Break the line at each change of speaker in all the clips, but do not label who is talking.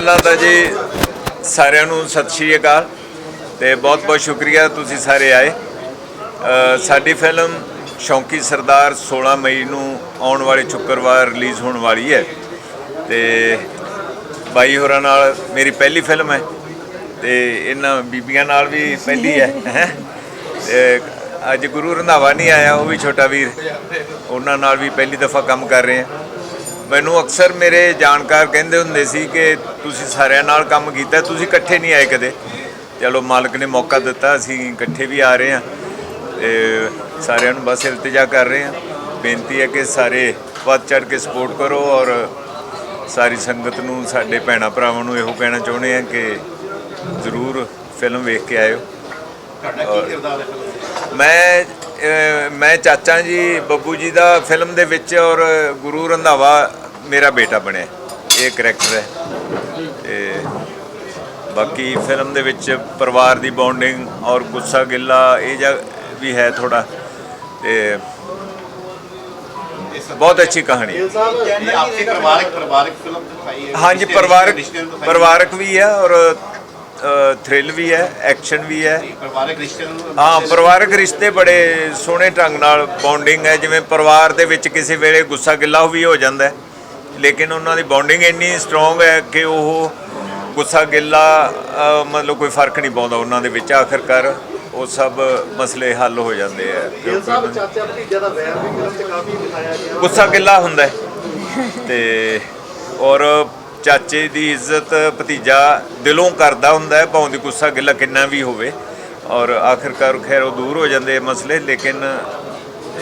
ਪਹਿਲਾਂ ਤਾਂ ਜੀ ਸਾਰਿਆਂ ਨੂੰ ਸਤਿ ਸ਼੍ਰੀ ਅਕਾਲ ਤੇ ਬਹੁਤ ਬਹੁਤ ਸ਼ੁਕਰੀਆ ਤੁਸੀਂ ਸਾਰੇ ਆਏ। ਸਾਡੀ ਫਿਲਮ ਸ਼ੌਂਕੀ ਸਰਦਾਰ 16 ਮਈ ਨੂੰ ਆਉਣ ਵਾਲੇ ਸ਼ੁੱਕਰਵਾਰ ਰਿਲੀਜ਼ ਹੋਣ ਵਾਲੀ ਹੈ ਤੇ ਬਾਈ ਹੋਰਾਂ ਨਾਲ ਮੇਰੀ ਪਹਿਲੀ ਫਿਲਮ ਹੈ ਤੇ ਇਹਨਾਂ ਬੀਬੀਆਂ ਨਾਲ ਵੀ ਪਹਿਲੀ ਹੈ, ਹੈਂ। ਤੇ ਅੱਜ ਗੁਰੂ ਰੰਧਾਵਾ ਨਹੀਂ ਆਇਆ, ਉਹ ਵੀ ਛੋਟਾ ਵੀਰ। ਉਹਨਾਂ ਨਾਲ ਵੀ ਪਹਿਲੀ ਦਫਾ ਕੰਮ ਕਰ ਰਹੇ ਹਾਂ। ਮੈਨੂੰ ਅਕਸਰ ਮੇਰੇ ਜਾਣਕਾਰ ਕਹਿੰਦੇ ਹੁੰਦੇ ਸੀ ਕਿ ਤੁਸੀਂ ਸਾਰਿਆਂ ਨਾਲ ਕੰਮ ਕੀਤਾ ਤੁਸੀਂ ਇਕੱਠੇ ਨਹੀਂ ਆਏ ਕਦੇ। ਚਲੋ ਮਾਲਕ ਨੇ ਮੌਕਾ ਦਿੱਤਾ ਅਸੀਂ ਇਕੱਠੇ ਵੀ ਆ ਰਹੇ ਹਾਂ ਤੇ ਸਾਰਿਆਂ ਨੂੰ ਬਸ ਇਲਤਜਾ ਕਰ ਰਹੇ ਹਾਂ। ਬੇਨਤੀ ਹੈ ਕਿ ਸਾਰੇ ਵੱਧ ਚੜ ਕੇ ਸਪੋਰਟ ਕਰੋ ਔਰ ਸਾਰੀ ਸੰਗਤ ਨੂੰ ਸਾਡੇ ਭੈਣਾ ਭਰਾਵਾਂ ਨੂੰ ਇਹੋ ਕਹਿਣਾ ਚਾਹੁੰਦੇ ਹਾਂ ਕਿ ਜ਼ਰੂਰ ਫਿਲਮ ਵੇਖ ਕੇ ਆਇਓ।
ਤੁਹਾਡਾ ਕੀ ਕਿਰਦਾਰ ਹੈ ਫਿਲਮ ਵਿੱਚ?
ਮੈਂ ਮੈਂ ਚਾਚਾ ਜੀ ਬੱਬੂ ਜੀ ਦਾ ਫਿਲਮ ਦੇ ਵਿੱਚ ਔਰ ਗੁਰੂ ਰੰਧਾਵਾ ਮੇਰਾ ਬੇਟਾ ਬਣਿਆ ਇਹ ਕਰੈਕਟਰ ਹੈ। ਤੇ ਬਾਕੀ ਫਿਲਮ ਦੇ ਵਿੱਚ ਪਰਿਵਾਰ ਦੀ ਬੌਂਡਿੰਗ ਔਰ ਗੁੱਸਾ ਗਿੱਲਾ ਇਹ ਜਿਹਾ ਵੀ ਹੈ ਥੋੜਾ ਤੇ ਬਹੁਤ ਅੱਛੀ ਕਹਾਣੀ ਹੈ।
ਇਹ ਆਪਸੀ ਪਰਿਵਾਰਕ ਪਰਿਵਾਰਕ ਫਿਲਮ ਦਿਖਾਈ ਹੈ।
ਹਾਂਜੀ
ਰਿਸ਼ਤੇ-
ਪਰਿਵਾਰਕ। ਪਰਿਵਾਰਕ ਵੀ ਹੈ ਔਰ ਥ੍ਰਿਲ ਵੀ ਹੈ ਐਕਸ਼ਨ ਵੀ ਹੈ।
ਪਰਿਵਾਰਕ ਰਿਸ਼ਤਿਆਂ ਨੂੰ
ਹਾਂ ਪਰਿਵਾਰਕ ਰਿਸ਼ਤੇ ਬੜੇ ਸੋਹਣੇ ਢੰਗ ਨਾਲ ਬੌਂਡਿੰਗ ਹੈ। ਜਿਵੇਂ ਪਰਿਵਾਰ ਦੇ ਵਿੱਚ ਕਿਸੇ ਵੇਲੇ ਗੁੱਸਾ ਗਿੱਲਾ ਵੀ ਹੋ ਜਾਂਦਾ ਹੈ। ਲੇਕਿਨ ਉਹਨਾਂ ਦੀ ਬੌਂਡਿੰਗ ਇੰਨੀ ਸਟਰੋਂਗ ਹੈ ਕਿ ਉਹ ਗੁੱਸਾ ਗਿੱਲਾ ਮਤਲਬ ਕੋਈ ਫ਼ਰਕ ਨਹੀਂ ਪਾਉਂਦਾ ਉਹਨਾਂ ਦੇ ਵਿੱਚ। ਆਖਰਕਾਰ ਉਹ ਸਭ ਮਸਲੇ ਹੱਲ ਹੋ ਜਾਂਦੇ ਆ।
ਗਿੱਲ ਸਾਹਿਬ ਚਾਚਾ ਭਤੀਜਾ ਦਾ ਵੈਰ ਵੀ ਫਿਲਮ 'ਚ ਕਾਫੀ ਦਿਖਾਇਆ ਗਿਆ।
ਗੁੱਸਾ ਗਿੱਲਾ ਹੁੰਦਾ ਹੈ। ਤੇ ਔਰ ਚਾਚੇ ਦੀ ਇੱਜ਼ਤ ਭਤੀਜਾ ਦਿਲੋਂ ਕਰਦਾ ਹੁੰਦਾ ਹੈ ਭਾਵੇਂ ਦੀ ਗੁੱਸਾ ਗਿੱਲਾ ਕਿੰਨਾ ਵੀ ਹੋਵੇ। ਔਰ ਆਖਿਰਕਾਰ ਖੈਰ ਉਹ ਦੂਰ ਹੋ ਜਾਂਦੇ ਮਸਲੇ ਲੇਕਿਨ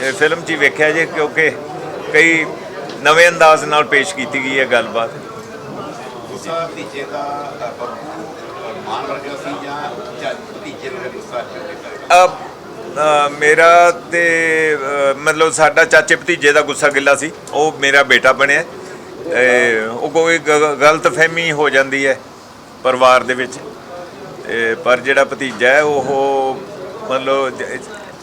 ਇਹ ਫਿਲਮ 'ਚ ਵੇਖਿਆ ਜੇ ਕਿਉਂਕਿ ਕਈ ਨਵੇਂ ਅੰਦਾਜ਼ ਨਾਲ ਪੇਸ਼ ਕੀਤੀ ਗਈ ਹੈ ਗੱਲਬਾਤ।
ਗੁੱਸਾ ਭਤੀਜੇ ਦਾ ਅ, ਬ- ਮਾਨ ਵਰਗਾ ਸੀ ਜਾਂ ਜਾਂ ਭਤੀਜੇ ਨੂੰ ਗੁੱਸਾ ਕਿਉਂ ਕੀਤਾ
ਅ, ਅ, ਮੇਰਾ ਤੇ ਮਤਲਬ ਸਾਡਾ ਚਾਚੇ ਭਤੀਜੇ ਦਾ ਗੁੱਸਾ ਗਿੱਲਾ ਸੀ। ਉਹ ਮੇਰਾ ਬੇਟਾ ਬਣਿਆ। ਉਹ ਕੋਈ ਗਲਤ ਫਹਿਮੀ ਹੋ ਜਾਂਦੀ ਹੈ ਪਰਿਵਾਰ ਦੇ ਵਿੱਚ। ਪਰ ਜਿਹੜਾ ਭਤੀਜਾ ਹੈ ਉਹ ਮਤਲਬ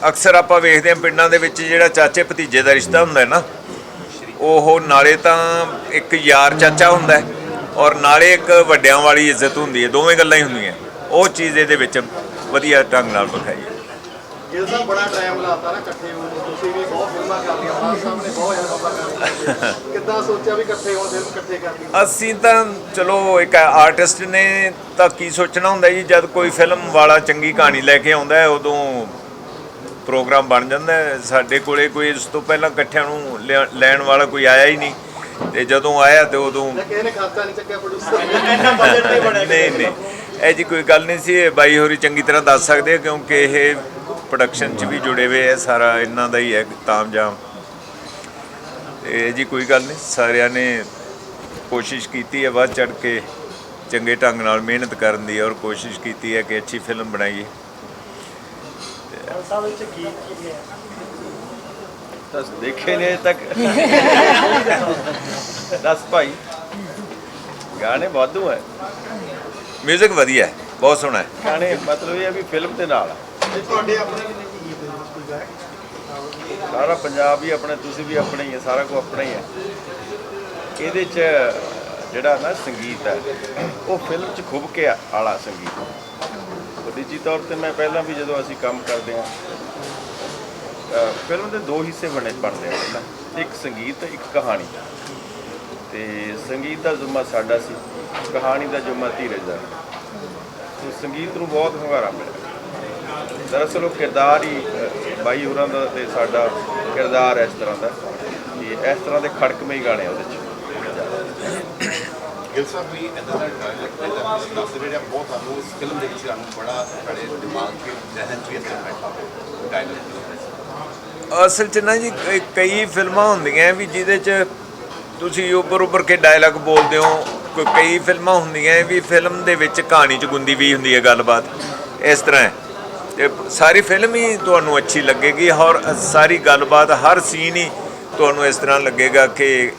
ਅਕਸਰ ਆਪਾਂ ਵੇਖਦੇ ਹਾਂ ਪਿੰਡਾਂ ਦੇ ਵਿੱਚ ਜਿਹੜਾ ਚਾਚੇ ਭਤੀਜੇ ਦਾ ਰਿਸ਼ਤਾ ਹੁੰਦਾ ਹੈ ਨਾ ਉਹ ਨਾਲੇ ਤਾਂ ਇੱਕ ਯਾਰ ਚਾਚਾ ਹੁੰਦਾ ਔਰ ਨਾਲੇ ਇੱਕ ਵੱਡਿਆਂ ਵਾਲੀ ਇੱਜ਼ਤ ਹੁੰਦੀ ਹੈ ਦੋਵੇਂ ਗੱਲਾਂ ਹੀ ਹੁੰਦੀਆਂ ਉਹ ਚੀਜ਼ ਇਹਦੇ ਵਿੱਚ ਵਧੀਆ ਢੰਗ ਨਾਲ ਵਿਖਾਈ ਹੈ।
ਗਿੱਲ ਸਾਹਿਬ ਬੜਾ ਟਾਈਮ ਲਾਤਾ ਨਾ ਇਕੱਠੇ ਹੋਣ ਨੂੰ। ਤੁਸੀਂ ਵੀ ਬਹੁਤ ਫਿਲਮਾਂ ਕਰਦੀਆਂ ਬਾਦ ਸਾਹਿਬ ਨੇ ਬਹੁਤ ਜ਼ਿਆਦਾ ਫਿਲਮਾਂ ਕਰਦੀਆਂ। ਕਿੱਦਾਂ ਸੋਚਿਆ ਵੀ ਇਕੱਠੇ ਹੋਣ ਫਿਲਮ ਇਕੱਠੇ ਕਰਨੀ
ਅਸੀਂ ਤਾਂ ਚਲੋ ਇੱਕ ਆਰਟਿਸਟ ਨੇ ਤਾਂ ਕੀ ਸੋਚਣਾ ਹੁੰਦਾ ਜੀ ਜਦ ਕੋਈ ਫਿਲਮ ਵਾਲਾ ਚੰਗੀ ਕਹਾਣੀ ਲੈ ਕੇ ਆਉਂਦਾ ਹੈ ਉਦੋਂ ਪ੍ਰੋਗਰਾਮ ਬਣ ਜਾਂਦਾ ਹੈ। ਸਾਡੇ ਕੋਲੇ ਕੋਈ ਇਸ ਤੋਂ ਪਹਿਲਾਂ ਇਕੱਠਿਆਂ ਨੂੰ ਲਿਆ- ਲੈਣ ਵਾਲਾ ਕੋਈ ਆਇਆ ਹੀ ਨਹੀਂ। ਤੇ ਜਦੋਂ ਆਇਆ ਤੇ ਉਦੋਂ
ਖਾਤਾ ਨਹੀਂ ਚੱਕਿਆ ਪ੍ਰੋਡਿਊਸਰ ਨਹੀਂ ਬਣਿਆ
ਨਹੀਂ ਨਹੀਂ। ਇਹ ਜੀ ਕੋਈ ਗੱਲ ਨਹੀਂ ਸੀ ਇਹ ਬਾਈ ਹੋਰੀ ਚੰਗੀ ਤਰ੍ਹਾਂ ਦੱਸ ਸਕਦੇ ਆ ਕਿਉਂਕਿ ਇਹ ਪ੍ਰੋਡਕਸ਼ਨ 'ਚ ਵੀ ਜੁੜੇ ਹੋਏ ਆ ਸਾਰਾ ਇਹਨਾਂ ਦਾ ਹੀ ਹੈ ਤਾਮਜਾਮ ਇਹ ਜੀ ਕੋਈ ਗੱਲ ਨਹੀਂ ਸਾਰਿਆਂ ਨੇ ਕੋਸ਼ਿਸ਼ ਕੀਤੀ ਹੈ ਵੱਧ ਚੜ ਕੇ ਚੰਗੇ ਢੰਗ ਨਾਲ ਮਿਹਨਤ ਕਰਨ ਦੀ ਔਰ ਕੋਸ਼ਿਸ਼ ਕੀਤੀ ਹੈ ਕਿ ਅੱਛੀ ਫਿਲਮ ਬਣਾਈਏ।
ਸਾਹਿਬ ਵਿੱਚ ਗੀਤ ਕੀ ਹੈ
ਤਾਂ ਦੇਖੇ ਨੇ ਤੱਕ। ਦੱਸ ਭਾਈ ਗਾਣੇ ਵਾਧੂ ਹੈ
뮤직 ਵਧੀਆ ਹੈ ਬਹੁਤ ਸੋਹਣਾ ਹੈ
ਗਾਣੇ ਮਤਲਬ ਇਹ ਹੈ ਵੀ ਫਿਲਮ ਦੇ ਨਾਲ। ਆ।
ਇਹ ਤੁਹਾਡੇ ਆਪਣੇ ਵੀ ਨਹੀਂ ਗੀਤ ਦੇ ਵਿੱਚ ਕੋਈ ਗਾਇਕ
ਸਾਰਾ ਪੰਜਾਬ ਹੀ ਆਪਣੇ ਤੁਸੀਂ ਵੀ ਆਪਣੇ ਹੀ ਹੈ ਸਾਰਾ ਕੁਝ ਆਪਣਾ ਹੀ ਹੈ ਇਹਦੇ ਚ ਜਿਹੜਾ ਨਾ ਸੰਗੀਤ ਹੈ ਉਹ ਫਿਲਮ ਚ ਖੁੱਭ ਕੇ ਆਲਾ ਸੰਗੀਤ। ਨਿੱਜੀ ਤੌਰ ਤੇ ਮੈਂ ਪਹਿਲਾਂ ਵੀ ਜਦੋਂ ਅਸੀਂ ਕੰਮ ਕਰਦੇ ਹਾਂ ਫਿਲਮ ਦੇ ਦੋ ਹਿੱਸੇ ਬਣੇ ਬਣਦੇ ਆ। ਪਹਿਲਾਂ ਇੱਕ ਸੰਗੀਤ, ਇੱਕ ਕਹਾਣੀ। ਤੇ ਸੰਗੀਤ ਦਾ ਜ਼ਿੰਮਾ ਸਾਡਾ ਸੀ, ਕਹਾਣੀ ਦਾ ਜ਼ਿੰਮਾ ਧੀਰਜ ਦਾ। ਤੇ ਸੰਗੀਤ ਨੂੰ ਬਹੁਤ ਹੁੰਗਾਰਾ ਮਿਲਿਆ। ਦਰਅਸਲ ਉਹ ਕਿਰਦਾਰ ਹੀ ਬਾਈ ਹੋਰਾਂ ਦਾ ਤੇ ਸਾਡਾ ਕਿਰਦਾਰ ਇਸ ਤਰ੍ਹਾਂ ਦਾ ਕਿ ਇਸ ਤਰ੍ਹਾਂ ਦੇ ਖੜਕਵੇਂ ਹੀ ਗਾਣੇ ਉਹਦੇ ਚ।
ਗਿਲ ਸਾਹਿਬ, ਵੀ ਇਦਾਂ ਦਾ ਡਾਇਲੌਗ ਦਾ ਦੱਸ ਰਿਹਾ ਬਹੁਤ ਸਾਨੂੰ ਉਸ ਫਿਲਮ ਦੇ ਵਿੱਚ ਸਾਨੂੰ ਬੜਾ ਸਾਡੇ ਦਿਮਾਗ ਕੇ ਜ਼ਹਿਨ 'ਚ ਅਸਰ ਬੈਠਾ ਡਾਇਲੌਗ
ਅਸਲ 'ਚ ਨਾ ਜੀ, ਕਈ- ਫਿਲਮਾਂ ਹੁੰਦੀਆਂ ਵੀ ਜਿਹਦੇ 'ਚ ਤੁਸੀਂ ਉੱਪਰ ਉੱਪਰ ਕੇ ਡਾਇਲੌਗ ਬੋਲਦੇ ਹੋ, ਕੋਈ ਕਈ ਫਿਲਮਾਂ ਹੁੰਦੀਆਂ ਵੀ ਫਿਲਮ ਦੇ ਵਿੱਚ ਕਹਾਣੀ 'ਚ ਗੁੰਦੀ ਵੀ ਹੁੰਦੀ ਹੈ ਗੱਲਬਾਤ, ਇਸ ਤਰ੍ਹਾਂ ਹੈ। ਤੇ ਸਾਰੀ ਫਿਲਮ ਹੀ ਤੁਹਾਨੂੰ ਅੱਛੀ ਲੱਗੇਗੀ, ਔਰ ਸਾਰੀ ਗੱਲਬਾਤ, ਹਰ ਸੀਨ ਹੀ ਤੁਹਾਨੂੰ ਇਸ ਤਰ੍ਹਾਂ ਲੱਗੇਗਾ ਕਿ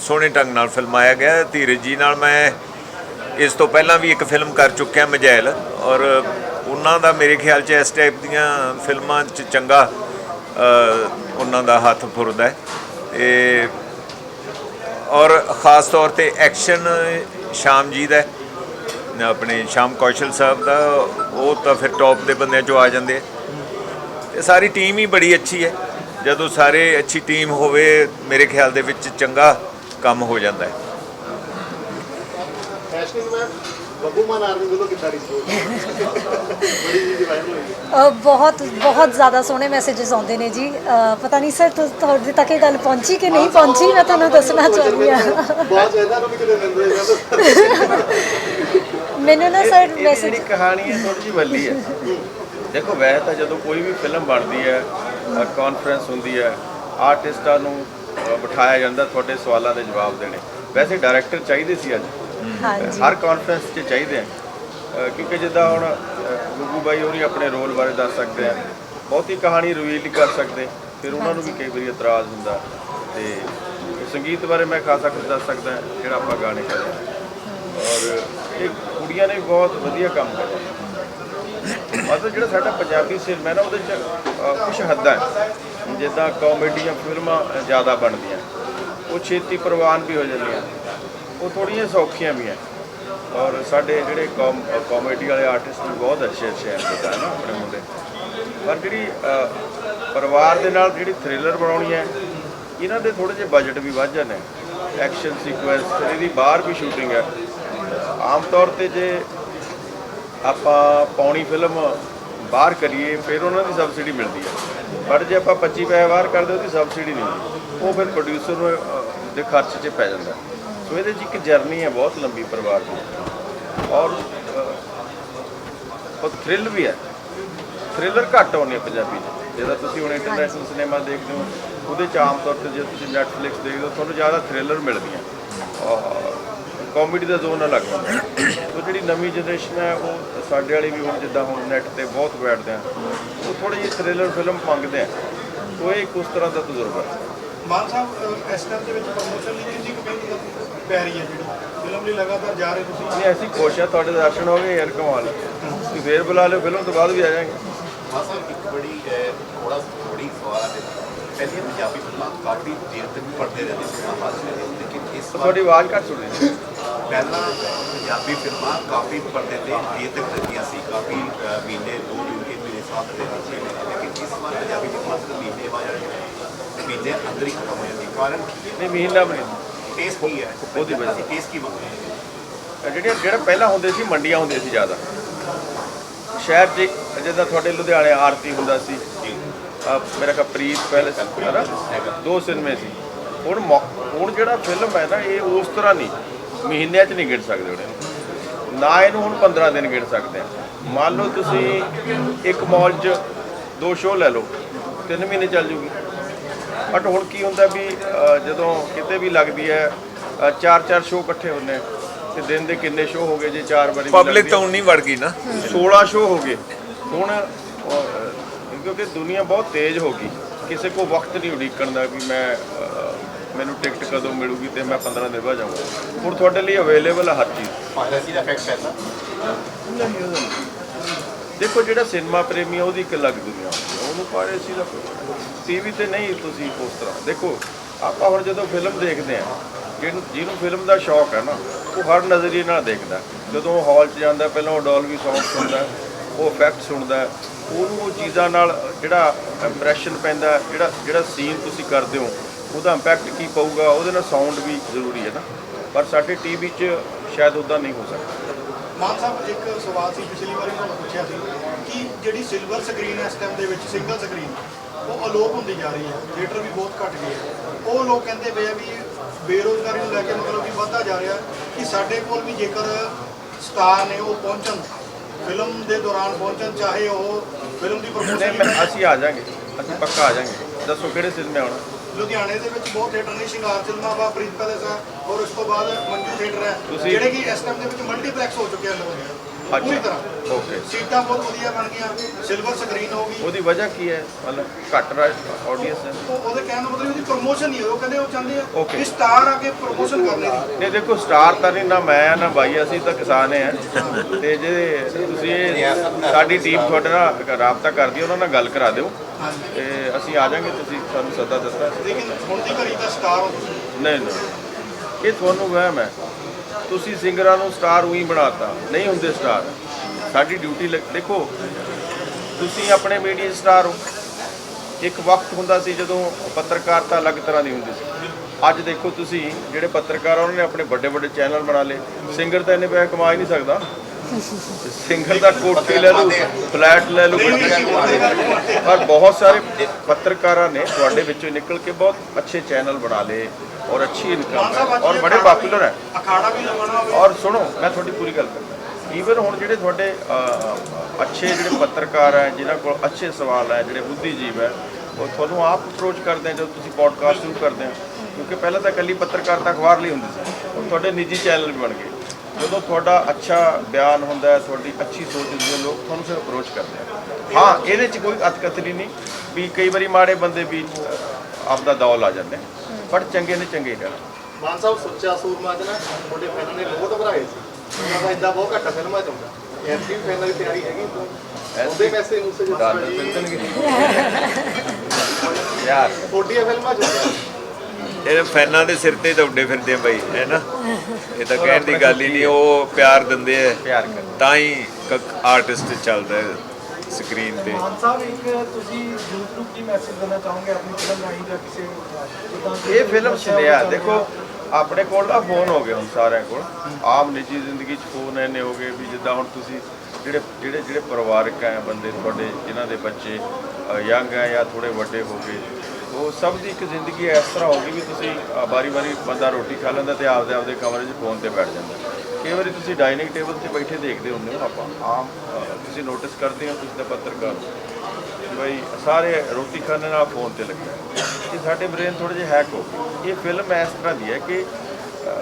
ਸੋਹਣੇ ਢੰਗ ਨਾਲ ਫਿਲਮਾਇਆ ਗਿਆ ਧੀਰਜ ਜੀ ਨਾਲ ਮੈਂ ਇਸ ਤੋਂ ਪਹਿਲਾਂ ਵੀ ਇੱਕ ਫਿਲਮ ਕਰ ਚੁੱਕਿਆ ਮਜੈਲ। ਔਰ ਉਹਨਾਂ ਦਾ ਮੇਰੇ ਖਿਆਲ 'ਚ ਇਸ ਟਾਈਪ ਦੀਆਂ ਫਿਲਮਾਂ 'ਚ ਚੰਗਾ ਉਹਨਾਂ ਦਾ ਹੱਥ ਫੁਰਦਾ ਹੈ। ਤੇ ਔਰ ਖਾਸ ਤੌਰ ਤੇ ਐਕਸ਼ਨ ਸ਼ਾਮ ਜੀ ਦਾ ਆਪਣੇ ਸ਼ਾਮ ਕੌਸ਼ਲ ਸਾਹਿਬ ਦਾ, ਉਹ ਤਾਂ ਫਿਰ ਟੌਪ ਦੇ ਬੰਦਿਆਂ ਚੋਂ ਆ ਜਾਂਦੇ ਆ। ਤੇ ਸਾਰੀ ਟੀਮ ਹੀ ਬੜੀ ਅੱਛੀ ਹੈ। ਜਦੋਂ ਸਾਰੇ ਅੱਛੀ ਟੀਮ ਹੋਵੇ, ਮੇਰੇ ਖਿਆਲ ਦੇ ਵਿੱਚ ਚੰਗਾ ਕੰਮ ਹੋ ਜਾਂਦਾ ਹੈ।
ਫੈਸ਼ਨਿੰਗ ਮੈਂ ਬੱਬੂ ਮਾਨ ਆਰਮੀ ਵੱਲੋਂ ਕਿੱਦਾਂ ਸੋਚ ਬੜੀ ਜੀ ਵਾਇਰਲ ਹੋਈ
ਬਹੁਤ ਬਹੁਤ ਜ਼ਿਆਦਾ ਸੋਹਣੇ ਮੈਸੇजेस ਆਉਂਦੇ ਨੇ ਜੀ। ਅ, ਪਤਾ ਨਹੀਂ ਸਰ ਤੁਹਾਡੇ ਤੱਕ ਇਹ ਗੱਲ ਪਹੁੰਚੀ ਕਿ ਨਹੀਂ ਪਹੁੰਚੀ? ਮੈਂ ਤੁਹਾਨੂੰ ਦੱਸਣਾ ਚਾਹੁੰਦੀ ਹਾਂ।
ਬਹੁਤ ਇਹਨਾਂ ਨੂੰ ਵੀ ਕਿਤੇ ਦਿੰਦੇ ਜਾਂਦੇ
ਮੈਨੂੰ ਨਾ
ਇਹ-
ਸਰ
ਇਹਦੀ
ਮੈਸੇਜ
ਜਿਹੜੀ ਕਹਾਣੀ ਹੈ ਥੋੜੀ ਜਿਹੀ ਵੱਲੀ ਹੈ। ਦੇਖੋ ਵੈਸੇ ਤਾਂ ਜਦੋਂ ਕੋਈ ਵੀ ਫਿਲਮ ਬਣਦੀ ਹੈ ਕਾਨਫਰੰਸ ਹੁੰਦੀ ਹੈ ਆਰਟਿਸਟਾਂ ਨੂੰ ਬਿਠਾਇਆ ਜਾਂਦਾ ਤੁਹਾਡੇ ਸਵਾਲਾਂ ਦੇ ਜਵਾਬ ਦੇਣੇ। ਵੈਸੇ ਡਾਇਰੈਕਟਰ ਚਾਹੀਦੇ ਸੀ ਅੱਜ। ਹਰ ਕਾਨਫਰੰਸ 'ਚ ਚਾਹੀਦੇ ਆ। ਕਿਉਂਕਿ ਜਿੱਦਾਂ ਹੁਣ ਗੁੱਗੂ ਬਾਈ ਹੋਰੀ ਆਪਣੇ ਰੋਲ ਬਾਰੇ ਦੱਸ ਸਕਦੇ ਆ। ਬਹੁਤੀ ਕਹਾਣੀ ਰਿਵੀਲ ਕਰ ਸਕਦੇ। ਫਿਰ ਉਹਨਾਂ ਨੂੰ ਵੀ ਕਈ ਵਾਰੀ ਇਤਰਾਜ਼ ਹੁੰਦਾ। ਤੇ ਸੰਗੀਤ ਬਾਰੇ ਮੈਂ ਖਾਸਾ ਕੁਝ ਦੱਸ ਸਕਦਾ ਜਿਹੜਾ ਆਪਾਂ ਗਾਣੇ ਕਰਦੇ ਔਰ ਇਹ ਕੁੜੀਆਂ ਨੇ ਵੀ ਬਹੁਤ ਵਧੀਆ ਕੰਮ ਕਰਿਆ। ਮਤਲਬ ਜਿਹੜਾ ਸਾਡਾ ਪੰਜਾਬੀ ਸਿਨੇਮਾ ਨਾ ਉਹਦੇ 'ਚ ਕੁਝ ਹੱਦਾਂ ਹੈ। ਜਿੱਦਾਂ ਕਾਮੇਡੀਆਂ ਫਿਲਮਾਂ ਜ਼ਿਆਦਾ ਬਣਦੀਆਂ। ਉਹ ਛੇਤੀ ਪ੍ਰਵਾਨ ਵੀ ਹੋ ਜਾਂਦੀਆਂ। ਉਹ ਥੋੜ੍ਹੀਆਂ ਸੌਖੀਆਂ ਵੀ ਹੈ ਔਰ ਸਾਡੇ ਜਿਹੜੇ ਕਾਮੇਡੀ ਵਾਲੇ ਆਰਟਿਸਟ ਵੀ ਬਹੁਤ ਅੱਛੇ ਅੱਛੇ ਹਨ ਜਿੱਦਾਂ ਨਾ ਆਪਣੇ ਮੁੰਡੇ। ਪਰ ਜਿਹੜੀ ਪਰਿਵਾਰ ਦੇ ਨਾਲ ਜਿਹੜੀ ਥ੍ਰਿਲਰ ਬਣਾਉਣੀ ਹੈ ਇਹਨਾਂ ਦੇ ਥੋੜੇ ਜਿਹੇ ਬਜਟ ਵੀ ਵੱਧ ਜਾਂਦੇ ਐਕਸ਼ਨ ਸੀਕੁਐਂਸ ਇਹਦੀ ਬਾਹਰ ਵੀ ਸ਼ੂਟਿੰਗ ਹੈ ਆਮ ਤੌਰ ਤੇ ਜੇ ਆਪਾਂ ਪੌਣੀ ਫਿਲਮ ਬਾਹਰ ਕਰੀਏ ਫਿਰ ਉਹਨਾਂ ਦੀ ਸਬਸਿਡੀ ਮਿਲਦੀ ਹੈ। ਪਰ ਜੇ ਆਪਾਂ 25 ਪੈਸੇ ਬਾਹਰ ਕਰਦੇ ਉਹਦੀ ਸਬਸਿਡੀ ਨਹੀਂ ਉਹ ਫਿਰ ਪ੍ਰੋਡਿਊਸਰ ਨੂੰ ਦੇ ਖਰਚ 'ਚ ਪੈ ਜਾਂਦਾ। ਸੋ ਇਹਦੇ 'ਚ ਇੱਕ ਜਰਨੀ ਹੈ ਬਹੁਤ ਲੰਬੀ ਪਰਿਵਾਰ ਦੀ। ਔਰ ਉਹ ਥ੍ਰਿਲ ਵੀ ਹੈ। ਥ੍ਰਿਲਰ ਘੱਟ ਆਉਂਦੇ ਪੰਜਾਬੀ 'ਚ। ਜਿਹਦਾ ਤੁਸੀਂ ਹੁਣ ਇੰਟਰਨੈਸ਼ਨਲ ਸਿਨੇਮਾ ਦੇਖਦੇ ਹੋ ਉਹਦੇ 'ਚ ਆਮ ਤੌਰ ਤੇ ਜੇ ਤੁਸੀਂ ਨੈਟਫਲਿਕਸ ਦੇਖਦੇ ਹੋ ਤੁਹਾਨੂੰ ਜ਼ਿਆਦਾ ਥ੍ਰਿਲਰ ਮਿਲਦੀਆਂ। ਔਰ ਕਾਮੇਡੀ ਦਾ ਜ਼ੋਨ ਅਲੱਗ ਹੁੰਦਾ ਉਹ ਜਿਹੜੀ ਨਵੀਂ ਜਨਰੇਸ਼ਨ ਹੈ ਉਹ ਸਾਡੇ ਵਾਲੀ ਵੀ ਹੁਣ ਜਿੱਦਾਂ ਹੁਣ ਨੈਟ ਤੇ ਬਹੁਤ ਬੈਠਦੇ ਆ। ਉਹ ਥੋੜੀ ਜਿਹੀ ਥ੍ਰਿਲਰ ਫਿਲਮ ਮੰਗਦੇ ਆ। ਉਹ ਇਹ ਇੱਕ ਉਸ ਤਰ੍ਹਾਂ ਦਾ ਤਜਰਬਾ ਹੈ।
ਮਾਨ ਸਾਹਿਬ ਇਸ ਟਾਈਮ ਦੇ ਵਿੱਚ ਪ੍ਰਮੋਸ਼ਨ ਲਈ ਕਿੰਨੀ ਕੁ ਮਿਹਨਤ ਪੈ ਰਹੀ ਹੈ ਜਿਹੜੀ ਫਿਲਮ ਲਈ ਲਗਾਤਾਰ ਜਾ ਰਹੇ ਤੁਸੀਂ?
ਨਹੀਂ ਅਸੀਂ ਖੁਸ਼ ਆ ਤੁਹਾਡੇ ਦਰਸ਼ਨ ਹੋ ਗਏ ਯਾਰ ਕਮਾਲ। ਤੁਸੀਂ ਫੇਰ ਬੁਲਾ ਲਿਓ ਫਿਲਮ ਤੋਂ ਬਾਅਦ ਵੀ ਆ ਜਾਵਾਂਗੇ
ਹਾਂ ਸਰ ਇੱਕ ਬੜੀ ਥੋੜਾ ਥੋੜੀ ਸਵਾਲ ਹੈ। ਪਹਿਲੇ ਪੰਜਾਬੀ ਫਿਲਮਾਂ ਕਾਫੀ ਦੇਰ ਤੱਕ ਪੜਦੇ ਰਹਿੰਦੇ ਸੀ ਹਾਸੇ ਦੇ ਲੇਕਿਨ ਇਸ ਵਾਰ
ਤੁਹਾਡੀ ਆਵਾਜ਼ ਘੱਟ ਸੁਣ ਰਹੀ ਹੈ।
ਪਹਿਲਾਂ ਪੰਜਾਬੀ ਫਿਲਮਾਂ ਕਾਫੀ ਪਰਦੇ ਤੇ ਦੇਰ ਤੱਕ ਰਹਿੰਦੀਆਂ ਸੀ ਕਾਫੀ ਮਹੀਨੇ ਦੋ ਮਹੀਨੇ ਮੇਰੇ ਸਾਥ ਛੇ ਮਹੀਨੇ ਲੇਕਿਨ ਇਸ ਵਾਰ ਪੰਜਾਬੀ ਫਿਲਮਾਂ ਸਿਰਫ ਮਹੀਨੇ ਬਾਅਦ ਮਹੀਨੇ ਅੰਦਰ ਹੀ ਖਤਮ ਹੋ ਜਾਂਦੀ ਕਾਰਨ
ਨਹੀਂ ਮਹੀਨਾ ਨਹੀਂ।
ਟੇਸਟ ਕੀ ਹੈ?
ਉਹਦੀ ਵਜ੍ਹਾ।
ਅਸੀਂ ਟੇਸਟ ਕੀ ਮੰਗਦੇ
ਇਹ ਜਿਹੜੀਆਂ ਜਿਹੜਾ ਪਹਿਲਾਂ ਹੁੰਦੇ ਸੀ ਮੰਡੀਆਂ ਹੁੰਦੀਆਂ ਸੀ ਜ਼ਿਆਦਾ। ਸ਼ਹਿਰ 'ਚ ਜਿੱਦਾਂ ਤੁਹਾਡੇ ਲੁਧਿਆਣੇ ਆਰਤੀ ਹੁੰਦਾ ਸੀ। ਮੇਰਾ ਕਾ ਪ੍ਰੀਤ ਪੈਲੇਸ ਹੈ ਨਾ ਦੋ ਸਿਨੇਮੇ ਸੀ। ਹੁਣ ਹੁਣ ਜਿਹੜਾ ਫਿਲਮ ਹੈ ਨਾ ਇਹ ਉਸ ਤਰ੍ਹਾਂ ਨਹੀਂ। ਮਹੀਨਿਆਂ 'ਚ ਨਹੀਂ ਗਿਣ ਸਕਦੇ ਉਹਨੇ। ਨਾ ਇਹਨੂੰ ਹੁਣ 15 ਦਿਨ ਗਿਣ ਸਕਦੇ ਆ। ਮੰਨ ਲਓ ਤੁਸੀਂ ਇੱਕ ਮਾਲ 'ਚ ਦੋ ਸ਼ੋਅ ਲੈ ਲਓ ਤਿੰਨ ਮਹੀਨੇ ਚੱਲ ਜੂਗੀ। ਬਟ ਹੁਣ ਕੀ ਹੁੰਦਾ ਵੀ ਜਦੋਂ ਕਿਤੇ ਵੀ ਲੱਗਦੀ ਹੈ ਚਾਰ ਚਾਰ ਸ਼ੋਅ ਇਕੱਠੇ ਹੁੰਦੇ ਤੇ ਦਿਨ ਦੇ ਕਿੰਨੇ ਸ਼ੋਅ ਹੋ ਗਏ ਜੇ ਚਾਰ ਵਾਰੀ
ਪਬਲਿਕ ਤਾਂ ਉਨੀ ਵੜ ਗਈ ਨਾ।
16 ਸ਼ੋਅ ਹੋ ਗਏ। ਹੁਣ ਕਿਉਂਕਿ ਦੁਨੀਆ ਬਹੁਤ ਤੇਜ਼ ਹੋ ਗਈ। ਕਿਸੇ ਕੋ ਵਕਤ ਨਹੀਂ ਉਡੀਕਣ ਦਾ ਵੀ ਮੈਂ ਮੈਨੂੰ ਟਿਕਟ ਕਦੋਂ ਮਿਲੂਗੀ ਤੇ ਮੈਂ 15 ਦਿਨ ਬਾਅਦ ਜਾਊਂਗਾ। ਹੁਣ ਤੁਹਾਡੇ ਲਈ ਅਵੇਲੇਬਲ ਹੈ ਹਰ ਚੀਜ਼।
ਪਾਇਰੇਸੀ ਦਾ ਇਫੈਕਟ ਪੈਂਦਾ
ਨਹੀਂ ਉਹਦਾ ਨਹੀਂ। ਦੇਖੋ ਜਿਹੜਾ ਸਿਨੇਮਾ ਪ੍ਰੇਮੀ ਆ ਉਹਦੀ ਇੱਕ ਅਲੱਗ ਦੁਨੀਆ। ਹੁੰਦੀ ਆ ਉਹਨੂੰ ਪਾਇਰੇਸੀ ਦਾ ਟੀਵੀ ਤੇ ਨਹੀਂ ਤੁਸੀਂ ਉਸ ਤਰ੍ਹਾਂ ਦੇਖੋ ਆਪਾਂ ਹੁਣ ਜਦੋਂ ਫਿਲਮ ਦੇਖਦੇ ਆ ਜਿਹਨੂੰ ਜਿਹਨੂੰ ਫਿਲਮ ਦਾ ਸ਼ੌਕ ਹੈ ਨਾ ਉਹ ਹਰ ਨਜ਼ਰੀਏ ਨਾਲ ਦੇਖਦਾ ਜਦੋਂ ਹਾਲ 'ਚ ਜਾਂਦਾ ਪਹਿਲਾਂ ਉਹ ਡੋਲਵੀ Song ਸੁਣਦਾ ਉਹ ਇਫੈਕਟ ਸੁਣਦਾ ਉਹਨੂੰ ਉਹ ਚੀਜ਼ਾਂ ਨਾਲ ਜਿਹੜਾ ਇੰਪ੍ਰੈਸ਼ਨ ਪੈਂਦਾ ਜਿਹੜਾ ਜਿਹੜਾ ਸੀਨ ਤੁਸੀਂ ਕਰਦੇ ਹੋ ਉਹਦਾ ਇੰਪੈਕਟ ਕੀ ਪਊਗਾ ਉਹਦੇ ਨਾਲ ਸਾਊਂਡ ਵੀ ਜ਼ਰੂਰੀ ਹੈ ਨਾ। ਪਰ ਸਾਡੇ ਟੀਵੀ 'ਚ ਸ਼ਾਇਦ ਉਦਾਂ ਨਹੀਂ ਹੋ ਸਕਦਾ।
ਮਾਨ ਸਾਹਿਬ ਇੱਕ ਸਵਾਲ ਸੀ ਪਿਛਲੀ ਵਾਰੀ ਤੁਹਾਨੂੰ ਪੁੱਛਿਆ ਸੀ ਕਿ ਜਿਹੜੀ ਸਿਲਵਰ ਸਕਰੀਨ ਇਸ ਟਾਈਮ ਦੇ ਵਿੱਚ ਸਿੰਗਲ ਸਕਰੀਨ ਉਹ ਅਲੋਪ ਹੁੰਦੀ ਜਾ ਰਹੀ ਹੈ ਥੀਏਟਰ ਵੀ ਬਹੁਤ ਘਟ ਗਏ ਆ। ਉਹ ਲੋਕ ਕਹਿੰਦੇ ਪਏ ਆ ਵੀ ਬੇਰੋਜ਼ਗਾਰੀ ਨੂੰ ਲੈ ਕੇ ਮਤਲਬ ਕਿ ਵੱਧਦਾ ਜਾ ਰਿਹਾ ਕਿ ਸਾਡੇ ਕੋਲ ਵੀ ਜੇਕਰ ਸਟਾਰ ਨੇ ਉਹ ਪਹੁੰਚਣ ਫਿਲਮ ਦੇ ਦੌਰਾਨ ਪਹੁੰਚਣ ਚਾਹੇ ਉਹ ਫਿਲਮ ਦੀ ਪ੍ਰਮੋਸ਼ਨ
ਅਸੀਂ ਆ ਜਾਾਂਗੇ ਅਸੀਂ ਪੱਕਾ ਆ ਜਾਾਂਗੇ। ਦੱਸੋ ਕਿਹੜੇ ਸਿਨੇਮੇ ਆਉਣਾ?
ਲੁਧਿਆਣੇ ਦੇ ਵਿੱਚ ਬਹੁਤ ਥੀਏਟਰ ਨੇ ਸ਼ਿੰਗਾਰ ਸਿਨੇਮਾ ਵਾ ਪੈਲੇਸ ਹੈ ਔਰ ਉਸ ਤੋਂ ਬਾਅਦ ਮੰਜੂ ਥੀਏਟਰ ਹੈ ਜਿਹੜੇ ਕਿ ਇਸ ਟਾਈਮ ਦੇ ਵਿੱਚ ਮਲਟੀਪਲੈਕਸ ਹੋ ਚੁੱਕੇ ਹਨ। ਪੂਰੀ ਤਰ੍ਹਾਂ।
ਓਕੇ
ਸੀਟਾਂ ਬਹੁਤ ਵਧੀਆ ਬਣ ਗਈਆਂ ਸਿਲਵਰ ਸਕਰੀਨ ਹੋ ਗਈ।
ਉਹਦੀ ਵਜ੍ਹਾ ਕੀ ਹੈ? ਮਤਲਬ ਘੱਟ ਆਡੀਅנס ਹੈ।
ਉਹ ਉਹਦੇ ਕਹਿਣ ਦਾ ਮਤਲਬ ਉਹਦੀ ਪ੍ਰੋਮੋਸ਼ਨ ਨਹੀਂ ਹੋਈ ਉਹ ਕਹਿੰਦੇ ਉਹ ਚਾਹੁੰਦੇ ਆ
Okay.
ਕਿ ਸਟਾਰ ਆ ਕੇ ਪ੍ਰੋਮੋਸ਼ਨ ਕਰਨੇ ਦੀ।
ਨਹੀਂ ਦੇਖੋ ਸਟਾਰ ਤਾਂ ਨਹੀਂ ਨਾ ਮੈਂ ਆ ਨਾ ਬਾਈ ਅਸੀਂ ਤਾਂ ਕਿਸਾਨ ਆ ਤੇ ਜੇ ਤੁਸੀਂ ਇਹ ਸਾਡੀ ਟੀਮ ਤੁਹਾਡੇ ਨਾਲ ਰਾਬਤਾ ਕਰਦੀ ਹੈ ਉਹਨਾਂ ਨਾਲ ਗੱਲ ਕਰਾ ਦਿਓ। ਤੇ ਅਸੀਂ ਆ ਜਾਾਂਗੇ ਤੁਸੀਂ ਸਾਨੂੰ ਸੱਦਾ ਦਿੱਤਾ।
ਲੇਕਿਨ ਹੁਣ ਦੀ ਘੜੀ ਦਾ ਸਟਾਰ ਹੋ ਤੁਸੀਂ।
ਨਹੀਂ ਨਹੀਂ। ਇਹ ਤੁਹਾਨੂੰ ਵਹਿਮ ਹੈ। ਤੁਸੀਂ ਸਿੰਗਰਾਂ ਨੂੰ ਸਟਾਰ ਉਹੀ ਬਣਾਤਾ, ਨਹੀਂ ਹੁੰਦੇ ਸਟਾਰ। ਸਾਡੀ ਡਿਊਟੀ ਦੇਖੋ, ਤੁਸੀਂ ਆਪਣੇ ਮੀਡੀਆ ਸਟਾਰ ਹੋ। ਇੱਕ ਵਕਤ ਹੁੰਦਾ ਸੀ ਜਦੋਂ ਪੱਤਰਕਾਰਤਾ ਅਲੱਗ ਤਰ੍ਹਾਂ ਦੀ ਹੁੰਦੀ ਸੀ। ਅੱਜ ਦੇਖੋ ਤੁਸੀਂ, ਜਿਹੜੇ ਪੱਤਰਕਾਰ ਉਹਨਾਂ ਨੇ ਆਪਣੇ ਵੱਡੇ ਵੱਡੇ ਚੈਨਲ ਬਣਾ ਲਏ। ਸਿੰਗਰ ਤਾਂ ਇੰਨੇ ਪੈਸੇ ਕਮਾ ਹੀ ਨਹੀਂ ਸਕਦਾ। ਸਿੰਗਰ ਦਾ ਕੋਠੀ ਲੈ ਲਓ ਫਲੈਟ ਲੈ ਲਓ ਪਰ ਬਹੁਤ ਸਾਰੇ ਪੱਤਰਕਾਰਾਂ ਨੇ ਤੁਹਾਡੇ ਵਿੱਚੋਂ ਨਿਕਲ ਕੇ ਬਹੁਤ ਅੱਛੇ ਚੈਨਲ ਬਣਾ ਲਏ ਔਰ ਅੱਛੀ ਇਨਕਮ ਹੈ ਔਰ ਬੜੇ ਪਪੂਲਰ ਹੈ।
ਅਖਾੜਾ ਵੀ ਲਗਾਉਣਾ
ਔਰ ਸੁਣੋ ਮੈਂ ਤੁਹਾਡੀ ਪੂਰੀ ਗੱਲ ਕਰਦਾ। ਈਵਨ ਹੁਣ ਜਿਹੜੇ ਤੁਹਾਡੇ ਅੱਛੇ ਜਿਹੜੇ ਪੱਤਰਕਾਰ ਹੈ ਜਿਨ੍ਹਾਂ ਕੋਲ ਅੱਛੇ ਸਵਾਲ ਹੈ ਜਿਹੜੇ ਬੁੱਧੀਜੀਵ ਹੈ ਉਹ ਤੁਹਾਨੂੰ ਆਪ ਅਪਰੋਚ ਕਰਦੇ ਜਦੋਂ ਤੁਸੀਂ ਪੋਡਕਾਸਟ ਸ਼ੁਰੂ ਕਰਦੇ ਆ। ਕਿਉਂਕਿ ਪਹਿਲਾਂ ਤਾਂ ਇਕੱਲੀ ਪੱਤਰਕਾਰਤਾ ਅਖਬਾਰ ਲਈ ਹੁੰਦੀ ਸੀ। ਹੁਣ ਤੁਹਾਡੇ ਨਿੱਜੀ ਚੈਨਲ ਵੀ ਬਣ ਗਏ। ਜਦੋਂ ਤੁਹਾਡਾ ਅੱਛਾ ਬਿਆਨ ਹੁੰਦਾ ਹੈ ਤੁਹਾਡੀ ਅੱਛੀ ਸੋਚ ਹੁੰਦੀ ਹੈ ਲੋਕ ਤੁਹਾਨੂੰ ਫਿਰ ਅਪਰੋਚ ਕਰਦੇ ਆ। ਹਾਂ ਇਹਦੇ 'ਚ ਕੋਈ ਅਤਕਤਰੀ ਨਹੀਂ ਵੀ ਕਈ ਵਾਰੀ ਮਾੜੇ ਬੰਦੇ ਵੀ ਆਪਦਾ ਦੌਲ ਆ ਜਾਂਦੇ ਪਰ ਚੰਗੇ ਨੇ ਚੰਗੇ ਰਹਿਣਾ।
ਮਾਨ ਸਾਹਿਬ ਸੁੱਚਾ ਸੂਰਮਾ ਚ ਨਾ ਤੁਹਾਡੇ ਫੈਨਾਂ ਨੇ ਬਹੁਤ ਭਰਾਏ ਸੀ। ਉਹਨਾਂ ਦਾ ਇਦਾਂ ਬਹੁਤ ਘੱਟ ਫਿਲਮਾਂ ਚ ਹੁੰਦਾ। ਐਮਪੀ ਫੈਨਾਂ ਦੀ ਤਿਆਰੀ ਹੈਗੀ ਤੋਂ। ਉਹਦੇ ਮੈਸੇਜ ਮੂਸੇ
ਡਾਲ
ਜੀ
ਦਿੰਦੇ ਯਾਰ।
ਛੋਟੀਆਂ ਫਿਲਮਾਂ ਚ
ਇਹ ਫੈਨਾਂ ਦੇ ਸਿਰ ਤੇ ਦੌੜੇ ਫਿਰਦੇ ਆ ਬਾਈ ਹੈ ਨਾ? ਇਹ ਤਾਂ ਕਹਿਣ ਦੀ ਗੱਲ ਹੀ ਨਹੀਂ ਉਹ ਪਿਆਰ ਦਿੰਦੇ ਆ।
ਪਿਆਰ
ਤਾਂ ਹੀ ਆਰਟਿਸਟ ਚੱਲਦਾ ਹੈ ਸਕਰੀਨ ਤੇ।
ਮਾਨ ਸਾਹਿਬ ਇੱਕ ਤੁਸੀਂ ਯੂਥ ਨੂੰ ਕੀ ਮੈਸੇਜ ਦੇਣਾ ਚਾਹੋਗੇ ਆਪਣੀ ਫਿਲਮ ਰਾਹੀਂ ਜਾਂ ਕਿਸੇ
ਇਹ ਫਿਲਮ ਸੁਨੇਹਾ ਦੇਖੋ ਆਪਣੇ ਕੋਲ ਤਾਂ ਫੋਨ ਹੋ ਗਏ ਹੁਣ ਸਾਰਿਆਂ ਕੋਲ। ਆਮ ਨਿੱਜੀ ਜ਼ਿੰਦਗੀ 'ਚ ਫੋਨ ਐਨੇ ਹੋ ਗਏ ਵੀ ਜਿੱਦਾਂ ਹੁਣ ਤੁਸੀਂ ਜਿਹੜੇ ਜਿਹੜੇ ਜਿਹੜੇ ਪਰਿਵਾਰਕ ਹੈ ਬੰਦੇ ਤੁਹਾਡੇ ਜਿਨ੍ਹਾਂ ਦੇ ਬੱਚੇ ਯੰਗ ਹੈ ਜਾਂ ਥੋੜੇ ਵੱਡੇ ਹੋ ਗਏ ਉਹ ਸਭ ਦੀ ਇੱਕ ਜ਼ਿੰਦਗੀ ਇਸ ਤਰ੍ਹਾਂ ਹੋ ਗਈ ਵੀ ਤੁਸੀਂ ਵਾਰੀ-ਵਾਰੀ ਬੰਦਾ ਰੋਟੀ ਖਾ ਲੈਂਦਾ ਤੇ ਆਪਦੇ ਆਪਦੇ ਕਮਰੇ 'ਚ ਫੋਨ ਤੇ ਬੈਠ ਜਾਂਦਾ। ਕਈ ਵਾਰੀ ਤੁਸੀਂ ਡਾਈਨਿੰਗ ਟੇਬਲ ਤੇ ਬੈਠੇ ਦੇਖਦੇ ਹੁੰਦੇ ਹੋ ਆਪਾਂ। ਆਮ ਤੁਸੀਂ ਨੋਟਿਸ ਕਰਦੇ ਹੋ ਤੁਸੀਂ ਤਾਂ ਪੱਤਰਕਾਰ ਬਈ ਸਾਰੇ ਰੋਟੀ ਖਾਣ ਨਾਲ ਫੋਨ ਤੇ ਲੱਗੇ। ਹੋਏ। ਇਹ ਸਾਡੇ ਬ੍ਰੇਨ ਥੋੜੇ ਜਿਹਾ ਹੈਕ ਹੋ ਗਏ। ਇਹ ਫਿਲਮ ਇਸ ਤਰ੍ਹਾਂ ਦੀ ਹੈ ਕਿ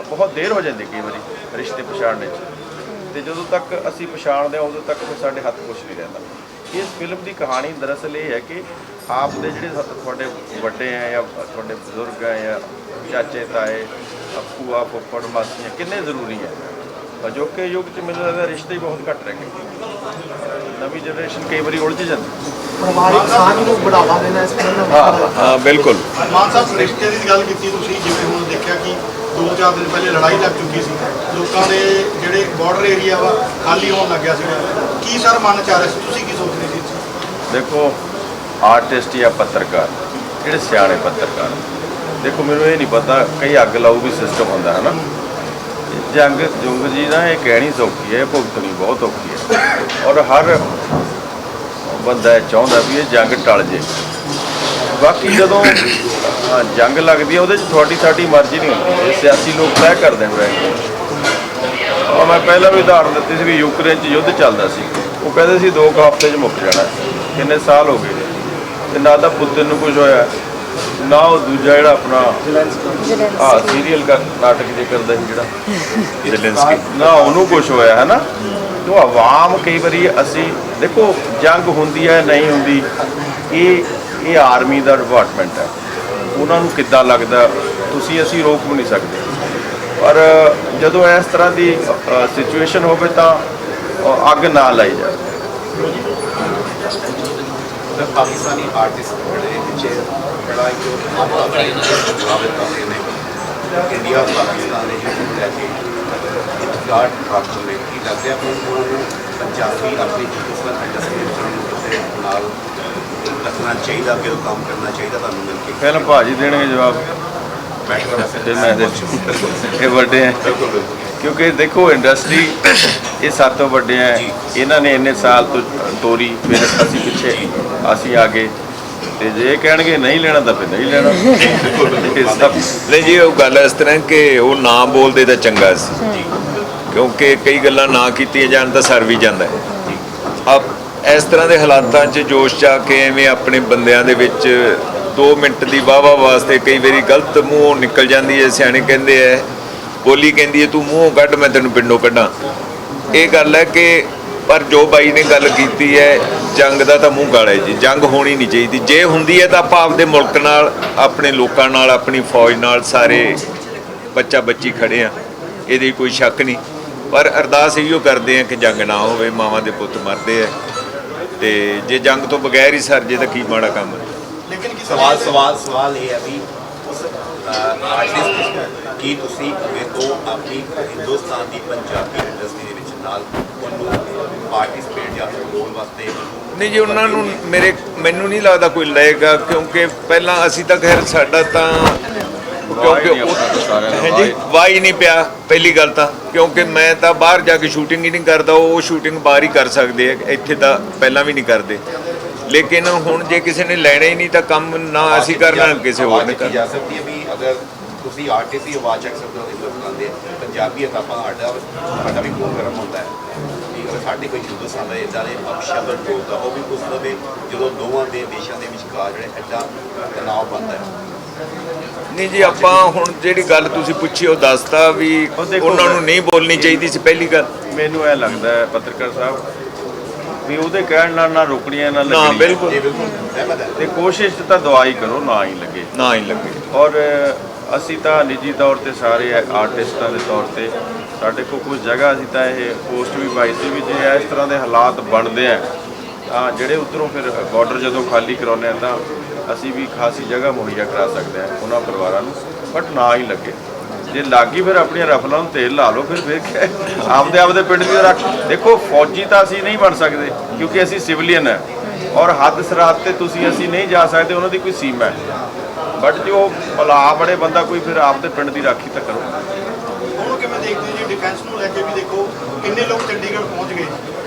ਬਹੁਤ ਦੇਰ ਹੋ ਜਾਂਦੀ ਕਈ ਵਾਰੀ ਰਿਸ਼ਤੇ ਪਛਾਣਨੇ 'ਚ। ਤੇ ਜਦੋਂ ਤੱਕ ਅਸੀਂ ਪਛਾਣਦੇ ਹਾਂ, ਉਦੋਂ ਤੱਕ ਫਿਰ ਸਾਡੇ ਹੱਥ ਕੁਝ ਨਹੀਂ ਰਹਿੰਦਾ। ਇਸ ਫਿਲਮ ਦੀ ਕਹਾਣੀ ਦਰਅਸਲ ਇਹ ਹੈ ਕਿ ਆਪ ਦੇ ਜਿਹੜੇ ਤੁਹਾਡੇ ਵੱਡੇ ਹੈ ਜਾਂ ਤੁਹਾਡੇ ਬਜ਼ੁਰਗ ਹੈ ਜਾਂ ਚਾਚੇ ਤਾਏ ਭੂਆ ਫੁੱਫੜ ਮਾਸੀਆਂ ਕਿੰਨੇ ਜ਼ਰੂਰੀ ਹੈ? ਅਜੋਕੇ ਯੁੱਗ 'ਚ ਮੈਨੂੰ ਲੱਗਦਾ ਰਿਸ਼ਤੇ ਹੀ ਬਹੁਤ ਘੱਟ ਰਹਿ ਗਏ। ਨਵੀਂ ਜਨਰੇਸ਼ਨ ਕਈ ਵਾਰੀ ਉਲਝ ਜਾਂਦੀ
ਪਰਿਵਾਰਿਕ ਸਾਂਝ ਨੂੰ ਬੜਾਵਾ ਦੇਣਾ ਇਸ ਫਿਲਮ ਦਾ
ਹਾਂ
ਹਾਂ ਬਿਲਕੁਲ।
ਮਾਨ ਸਾਹਿਬ ਰਿਸ਼ਤੇ ਦੀ ਗੱਲ ਕੀਤੀ ਤੁਸੀਂ ਜਿਵੇਂ ਹੁਣ ਦੇਖਿਆ ਕਿ ਦੋ ਚਾਰ ਦਿਨ ਪਹਿਲੇ ਲੜਾਈ ਲੱਗ ਚੁੱਕੀ ਸੀ। ਲੋਕਾਂ ਦੇ ਜਿਹੜੇ ਬਾਰਡਰ ਏਰੀਆ ਵਾ, ਖਾਲੀ ਹੋਣ ਲੱਗਿਆ ਸੀ ਕੀ ਸਰ ਮਨ ਚ ਆ ਰਿਹਾ ਸੀ? ਤੁਸੀਂ ਕੀ ਸੋਚ ਰਹੇ ਸੀ
ਦੇਖੋ ਆਰਟਿਸਟ ਜਾਂ ਪੱਤਰਕਾਰ, ਜਿਹੜੇ ਸਿਆਣੇ ਪੱਤਰਕਾਰ ਦੇਖੋ, ਮੈਨੂੰ ਇਹ ਨਹੀਂ ਪਤਾ ਕਈ ਅੱਗ ਲਾਊ ਵੀ ਸਿਸਟਮ ਹੁੰਦਾ ਹੈ ਨਾ ਜੰਗ, ਜੁੰਗ ਜੀ ਨਾ, ਇਹ ਕਹਿਣੀ ਸੌਖੀ ਹੈ ਭੁਗਤਣੀ ਬਹੁਤ ਔਖੀ ਹੈ। ਔਰ ਹਰ ਬੰਦਾ ਇਹ ਚਾਹੁੰਦਾ ਵੀ ਇਹ ਜੰਗ ਟਲ ਜੇ। ਬਾਕੀ ਜਦੋਂ ਅ, ਜੰਗ ਲੱਗਦੀ ਹੈ ਉਹਦੇ 'ਚ ਤੁਹਾਡੀ ਸਾਡੀ ਮਰਜ਼ੀ ਨਹੀਂ ਹੁੰਦੀ। ਇਹ ਸਿਆਸੀ ਲੋਕ ਤੈਅ ਕਰਦੇ ਨੇ ਬੈਠ ਕੇ ਔਰ ਮੈਂ ਪਹਿਲਾਂ ਵੀ ਉਦਾਹਰਨ ਦਿੱਤੀ ਸੀ ਵੀ ਯੂਕਰੇਨ 'ਚ ਯੁੱਧ ਚੱਲਦਾ ਸੀ। ਉਹ ਕਹਿੰਦੇ ਸੀ ਦੋ ਕੁ ਹਫ਼ਤੇ 'ਚ ਮੁੱਕ ਜਾਣਾ। ਕਿੰਨੇ ਸਾਲ ਹੋ ਗਏ ਨੇ। ਤੇ ਨਾ ਤਾਂ ਪੁੱਤਰ ਨੂੰ ਕੁਝ ਹੋਇਆ ਨਾ ਉਹ ਦੂਜਾ ਜਿਹੜਾ ਆਪਣਾ ਆ ਸੀਰੀਅਲ ਦਾ ਨਾਟਕ ਜੇ ਕਰਦਾ ਸੀ ਜਿਹੜਾ।
ਜ਼ੈਲੈਂਸਕੀ।
ਨਾ ਉਹਨੂੰ ਕੁਝ ਹੋਇਆ ਹੈ ਨਾ ਜੋ ਆਵਾਮ ਕਈ ਵਾਰੀ ਅਸੀਂ ਦੇਖੋ ਜੰਗ ਹੁੰਦੀ ਹੈ ਨਹੀਂ ਹੁੰਦੀ। ਇਹ ਇਹ ਆਰਮੀ ਦਾ ਡਿਪਾਰਟਮੈਂਟ ਹੈ। ਉਹਨਾਂ ਨੂੰ ਕਿੱਦਾਂ ਲੱਗਦਾ? ਤੁਸੀਂ, ਅਸੀਂ ਰੋਕ ਵੀ ਨਹੀਂ ਸਕਦੇ। ਪਰ ਜਦੋਂ ਇਸ ਤਰ੍ਹਾਂ ਦੀ ਸਿਚੁਏਸ਼ਨ ਹੋਵੇ ਤਾਂ ਅੱਗ ਨਾ ਲਾਈ ਜਾਵੇ।
ਪਾਕਿਸਤਾਨੀ ਆਰਟਿਸਟ ਜਿਹੜੇ ਪਿੱਛੇ ਬੜਾ ਇੱਕ ਮਾਮਲਾ ਬਣਾਇਆ ਪ੍ਰਭਾਵਿਤ ਕਰਦੇ ਨੇ ਇੰਡੀਆ, ਪਾਕਿਸਤਾਨ ਦੇ ਜਿਹੜੇ ਲੈ ਕੇ ਇਤਿਹਾਸ ਪ੍ਰਾਪਤ ਹੋਏ ਕੀ ਲੱਗਦਾ ਹੈ ਉਹਨਾਂ ਨੂੰ ਪੰਜਾਬੀ ਆਪਣੀ ਫਿਲਮ ਇੰਡਸਟਰੀ ਦੇ ਨਾਲ ਰੱਖਣਾ ਚਾਹੀਦਾ ਕਿ ਉਹ ਕੰਮ ਕਰਨਾ ਚਾਹੀਦਾ ਤੁਹਾਨੂੰ ਮਿਲ ਕੇ।
ਪਹਿਲਾਂ ਭਾਜੀ ਦੇਣਗੇ ਜਵਾਬ। ਤੇ ਮੈਂ ਦੇ ਇਹ ਵੱਡੇ ਹੈ
ਬਿਲਕੁਲ ਬਿਲਕੁਲ।
ਕਿਉਂਕਿ ਦੇਖੋ ਇੰਡਸਟਰੀ ਇਹ ਸਭ ਤੋਂ ਵੱਡੇ ਹੈ ਇਹਨਾਂ ਨੇ ਇੰਨੇ ਸਾਲ ਤੋਂ ਤੋਰੀ ਫਿਰ ਅਸੀਂ ਪਿੱਛੇ ਅਸੀਂ ਆ ਗਏ ਤੇ ਜੇ ਇਹ ਕਹਿਣਗੇ ਨਹੀਂ ਲੈਣਾ ਤਾਂ ਫਿਰ ਨਹੀਂ ਲੈਣਾ।
ਨਹੀਂ ਜੀ ਉਹ ਗੱਲ ਇਸ ਤਰ੍ਹਾਂ ਕਿ ਉਹ ਨਾ ਬੋਲਦੇ ਤਾਂ ਚੰਗਾ ਸੀ। ਕਿਉਂਕਿ ਕਈ ਗੱਲਾਂ ਨਾ ਕੀਤੀਆਂ ਜਾਣ ਤਾਂ ਸਰ ਵੀ ਜਾਂਦਾ ਹੈ। ਆਪ ਇਸ ਤਰ੍ਹਾਂ ਦੇ ਹਾਲਾਤਾਂ 'ਚ ਜੋਸ਼ 'ਚ ਆ ਕੇ ਐਵੇਂ ਆਪਣੇ ਬੰਦਿਆਂ ਦੇ ਵਿੱਚ 2 ਮਿੰਟ ਦੀ ਵਾਵਾ ਵਾਸਤੇ ਕਈ ਵਾਰੀ ਗਲਤ ਮੂੰਹੋਂ ਨਿਕਲ ਜਾਂਦੀ ਹੈ, ਸਿਆਣੇ ਕਹਿੰਦੇ ਐ, ਬੋਲੀ ਕਹਿੰਦੀ ਹੈ ਤੂੰ ਮੂੰਹੋਂ ਕੱਢ, ਮੈਂ ਤੈਨੂੰ ਪਿੰਡੋਂ ਕੱਢਾਂ। ਇਹ ਗੱਲ ਹੈ ਕਿ ਪਰ ਜੋ ਬਾਈ ਨੇ ਗੱਲ ਕੀਤੀ ਹੈ ਜੰਗ ਦਾ ਤਾਂ ਮੂੰਹ ਕਾਲਾ ਹੈ ਜੀ, ਜੰਗ ਹੋਣੀ ਨਹੀਂ ਚਾਹੀਦੀ। ਜੇ ਹੁੰਦੀ ਹੈ ਤਾਂ ਆਪਾਂ ਆਪਦੇ ਮੁਲਕ ਨਾਲ, ਆਪਣੇ ਲੋਕਾਂ ਨਾਲ, ਆਪਣੀ ਫੌਜ ਨਾਲ ਸਾਰੇ ਬੱਚਾ ਬੱਚੀ ਖੜੇ ਆ, ਇਹਦੀ ਕੋਈ ਸ਼ੱਕ ਨਹੀਂ। ਪਰ ਅਰਦਾਸ ਇਹੋ ਕਰਦੇ ਆ ਕਿ ਜੰਗ ਨਾ ਹੋਵੇ, ਮਾਵਾਂ ਦੇ ਪੁੱਤ ਮਰਦੇ ਆ। ਤੇ ਜੇ ਜੰਗ ਤੋਂ ਬਗੈਰ ਹੀ ਸਰ ਜੇ ਤਾਂ ਕੀ ਮਾੜਾ ਕੰਮ ਹੈ?
ਲੇਕਿਨ ਕਿਸੇ
ਸਵਾਲ ਸਵਾਲ ਸਵਾਲ ਇਹ ਹੈ ਵੀ ਉਸ ਆਰਟਿਸਟ ਕੀ ਤੁਸੀਂ ਵੇਖੋ ਆਪਣੀ ਹਿੰਦੁਸਤਾਨ ਦੀ ਪੰਜਾਬੀ ਇੰਡਸਟਰੀ ਦੇ ਵਿੱਚ ਨਾਲ ਉਹਨੂੰ ਪਾਰਟਿਸਿਪੇਟ ਜਾਂ ਰੋਲ ਵਾਸਤੇ?
ਨਹੀਂ ਜੀ ਉਹਨਾਂ ਨੂੰ ਮੇਰੇ ਮੈਨੂੰ ਨਹੀਂ ਲੱਗਦਾ ਕੋਈ ਲਏਗਾ ਕਿਉਂਕਿ ਪਹਿਲਾਂ ਅਸੀਂ ਤਾਂ ਖੈਰ ਸਾਡਾ ਤਾਂ ਕਿਉਂਕਿ
ਦਾ
ਹਾਂਜੀ ਵਾਈ। ਨਹੀਂ ਪਿਆ ਪਹਿਲੀ ਗੱਲ ਤਾਂ। ਕਿਉਂਕਿ ਮੈਂ ਤਾਂ ਬਾਹਰ ਜਾ ਕੇ ਸ਼ੂਟਿੰਗ ਹੀ ਨਹੀਂ ਕਰਦਾ ਉਹ ਸ਼ੂਟਿੰਗ ਬਾਹਰ ਹੀ ਕਰ ਸਕਦੇ ਆ ਇੱਥੇ ਤਾਂ ਪਹਿਲਾਂ ਵੀ ਨਹੀਂ ਕਰਦੇ। ਲੇਕਿਨ ਹੁਣ ਜੇ ਕਿਸੇ ਨੇ ਲੈਣਾ ਹੀ ਨਹੀਂ ਤਾਂ ਕੰਮ ਨਾ ਅਸੀਂ ਕਰਨਾ ਕਿਸੇ ਹੋਰ ਨੇ ਕਰਨਾ
ਜਾ ਸਕਦੀ ਹੈ ਵੀ ਅਗਰ ਤੁਸੀਂ ਆਰਟਿਸਟ ਦੀ ਆਵਾਜ਼ ਚੱਕ ਸਕਦੇ ਹੋ ਹਿੰਦੁਸਤਾਨ ਦੇ ਪੰਜਾਬੀ ਸਾਡਾ ਸਾਡਾ ਵੀ ਬਹੁਤ ਗਰਮ ਹੁੰਦਾ ਹੈ। ਕਿ ਅਗਰ ਸਾਡੇ ਕੋਈ ਹਿੰਦੁਸਤਾਨ ਦਾ ਇਦਾਂ ਦੇ ਅਪਸ਼ਬਦ ਬੋਲਦਾ ਉਹ ਵੀ ਉਸ ਲਵੇ ਜਦੋਂ ਦੋਵਾਂ ਦੇ ਦੇਸ਼ਾਂ ਦੇ ਵਿਚਕਾਰ ਜਿਹੜੇ ਐਡਾ ਤਣਾਅ ਬਣਦਾ ਹੈ।
ਨਹੀਂ ਜੀ ਆਪਾਂ ਹੁਣ ਜਿਹੜੀ ਗੱਲ ਤੁਸੀਂ ਪੁੱਛੀ ਉਹ ਦੱਸਤਾ ਵੀ ਉਹਨਾਂ ਨੂੰ ਨਹੀਂ ਬੋਲਣੀ ਚਾਹੀਦੀ ਸੀ ਪਹਿਲੀ ਗੱਲ।
ਮੈਨੂੰ ਇਹ ਲੱਗਦਾ ਹੈ ਪੱਤਰਕਾਰ ਸਾਹਿਬ ਵੀ ਉਹਦੇ ਕਹਿਣ ਨਾਲ ਨਾ ਰੁਕਣੀਆਂ ਨਾ
ਨਾ
ਲੱਗਣੀਆਂ।
ਬਿਲਕੁਲ।
ਤੇ ਕੋਸ਼ਿਸ਼ ਤਾਂ ਦਵਾਈ ਕਰੋ ਨਾ ਹੀ ਲੱਗੇ।
ਨਾ ਹੀ ਲੱਗੇ।
ਔਰ ਅਸੀਂ ਤਾਂ ਨਿੱਜੀ ਤੌਰ ਤੇ ਸਾਰੇ ਆਰਟਿਸਟਾਂ ਦੇ ਤੌਰ ਤੇ ਸਾਡੇ ਕੋਲ ਕੁਝ ਜਗ੍ਹਾ ਅਸੀਂ ਤਾਂ ਇਹ ਪੋਸਟ ਵੀ ਪਾਈ ਸੀ ਵੀ ਜੇ ਇਸ ਤਰ੍ਹਾਂ ਦੇ ਹਾਲਾਤ ਬਣਦੇ ਆ ਤਾਂ ਜਿਹੜੇ ਉਧਰੋਂ ਫਿਰ ਬਾਰਡਰ ਜਦੋਂ ਖਾਲੀ ਕਰਾਉਂਦੇ ਆ ਤਾਂ ਅਸੀਂ ਵੀ ਖਾਸੀ ਜਗ੍ਹਾ ਮੁਹੱਈਆ ਕਰਾ ਸਕਦੇ ਹਾਂ ਉਹਨਾਂ ਪਰਿਵਾਰਾਂ ਨੂੰ ਬਟ ਨਾ ਹੀ ਲੱਗੇ। ਜੇ ਲੱਗੀ ਫਿਰ ਆਪਣੀਆਂ ਰਫਲਾਂ ਨੂੰ ਤੇਲ ਲਾ ਲਓ, ਫਿਰ ਫਿਰ ਆਪਦੇ ਆਪਦੇ ਪਿੰਡ ਦੀ ਰੱਖ। ਦੇਖੋ, ਫੌਜੀ ਤਾਂ ਅਸੀਂ ਨਹੀਂ ਬਣ ਸਕਦੇ, ਕਿਉਂਕਿ ਅਸੀਂ ਸਿਵਲੀਅਨ ਹੈ ਔਰ ਹੱਦ ਸਰਾਤ ਤੇ ਤੁਸੀਂ ਅਸੀਂ ਨਹੀਂ ਜਾ ਸਕਦੇ, ਉਹਨਾਂ ਦੀ ਕੋਈ ਸੀਮਾ ਹੈ। ਬਟ ਜੋ ਭਲਾ ਬੜੇ ਬੰਦਾ ਕੋਈ ਫਿਰ ਆਪਦੇ ਪਿੰਡ ਦੀ ਰਾਖੀ ਤਾਂ ਕਰੋ।
ਉਹਨੂੰ ਕਿਵੇਂ ਦੇਖਦੇ ਜੀ ਡਿਫੈਂਸ ਨੂੰ ਲੈ ਕੇ ਵੀ ਦੇਖੋ, ਕਿੰਨੇ ਲੋਕ ਚੰਡੀਗੜ੍ਹ ਪਹੁੰਚ ਗਏ?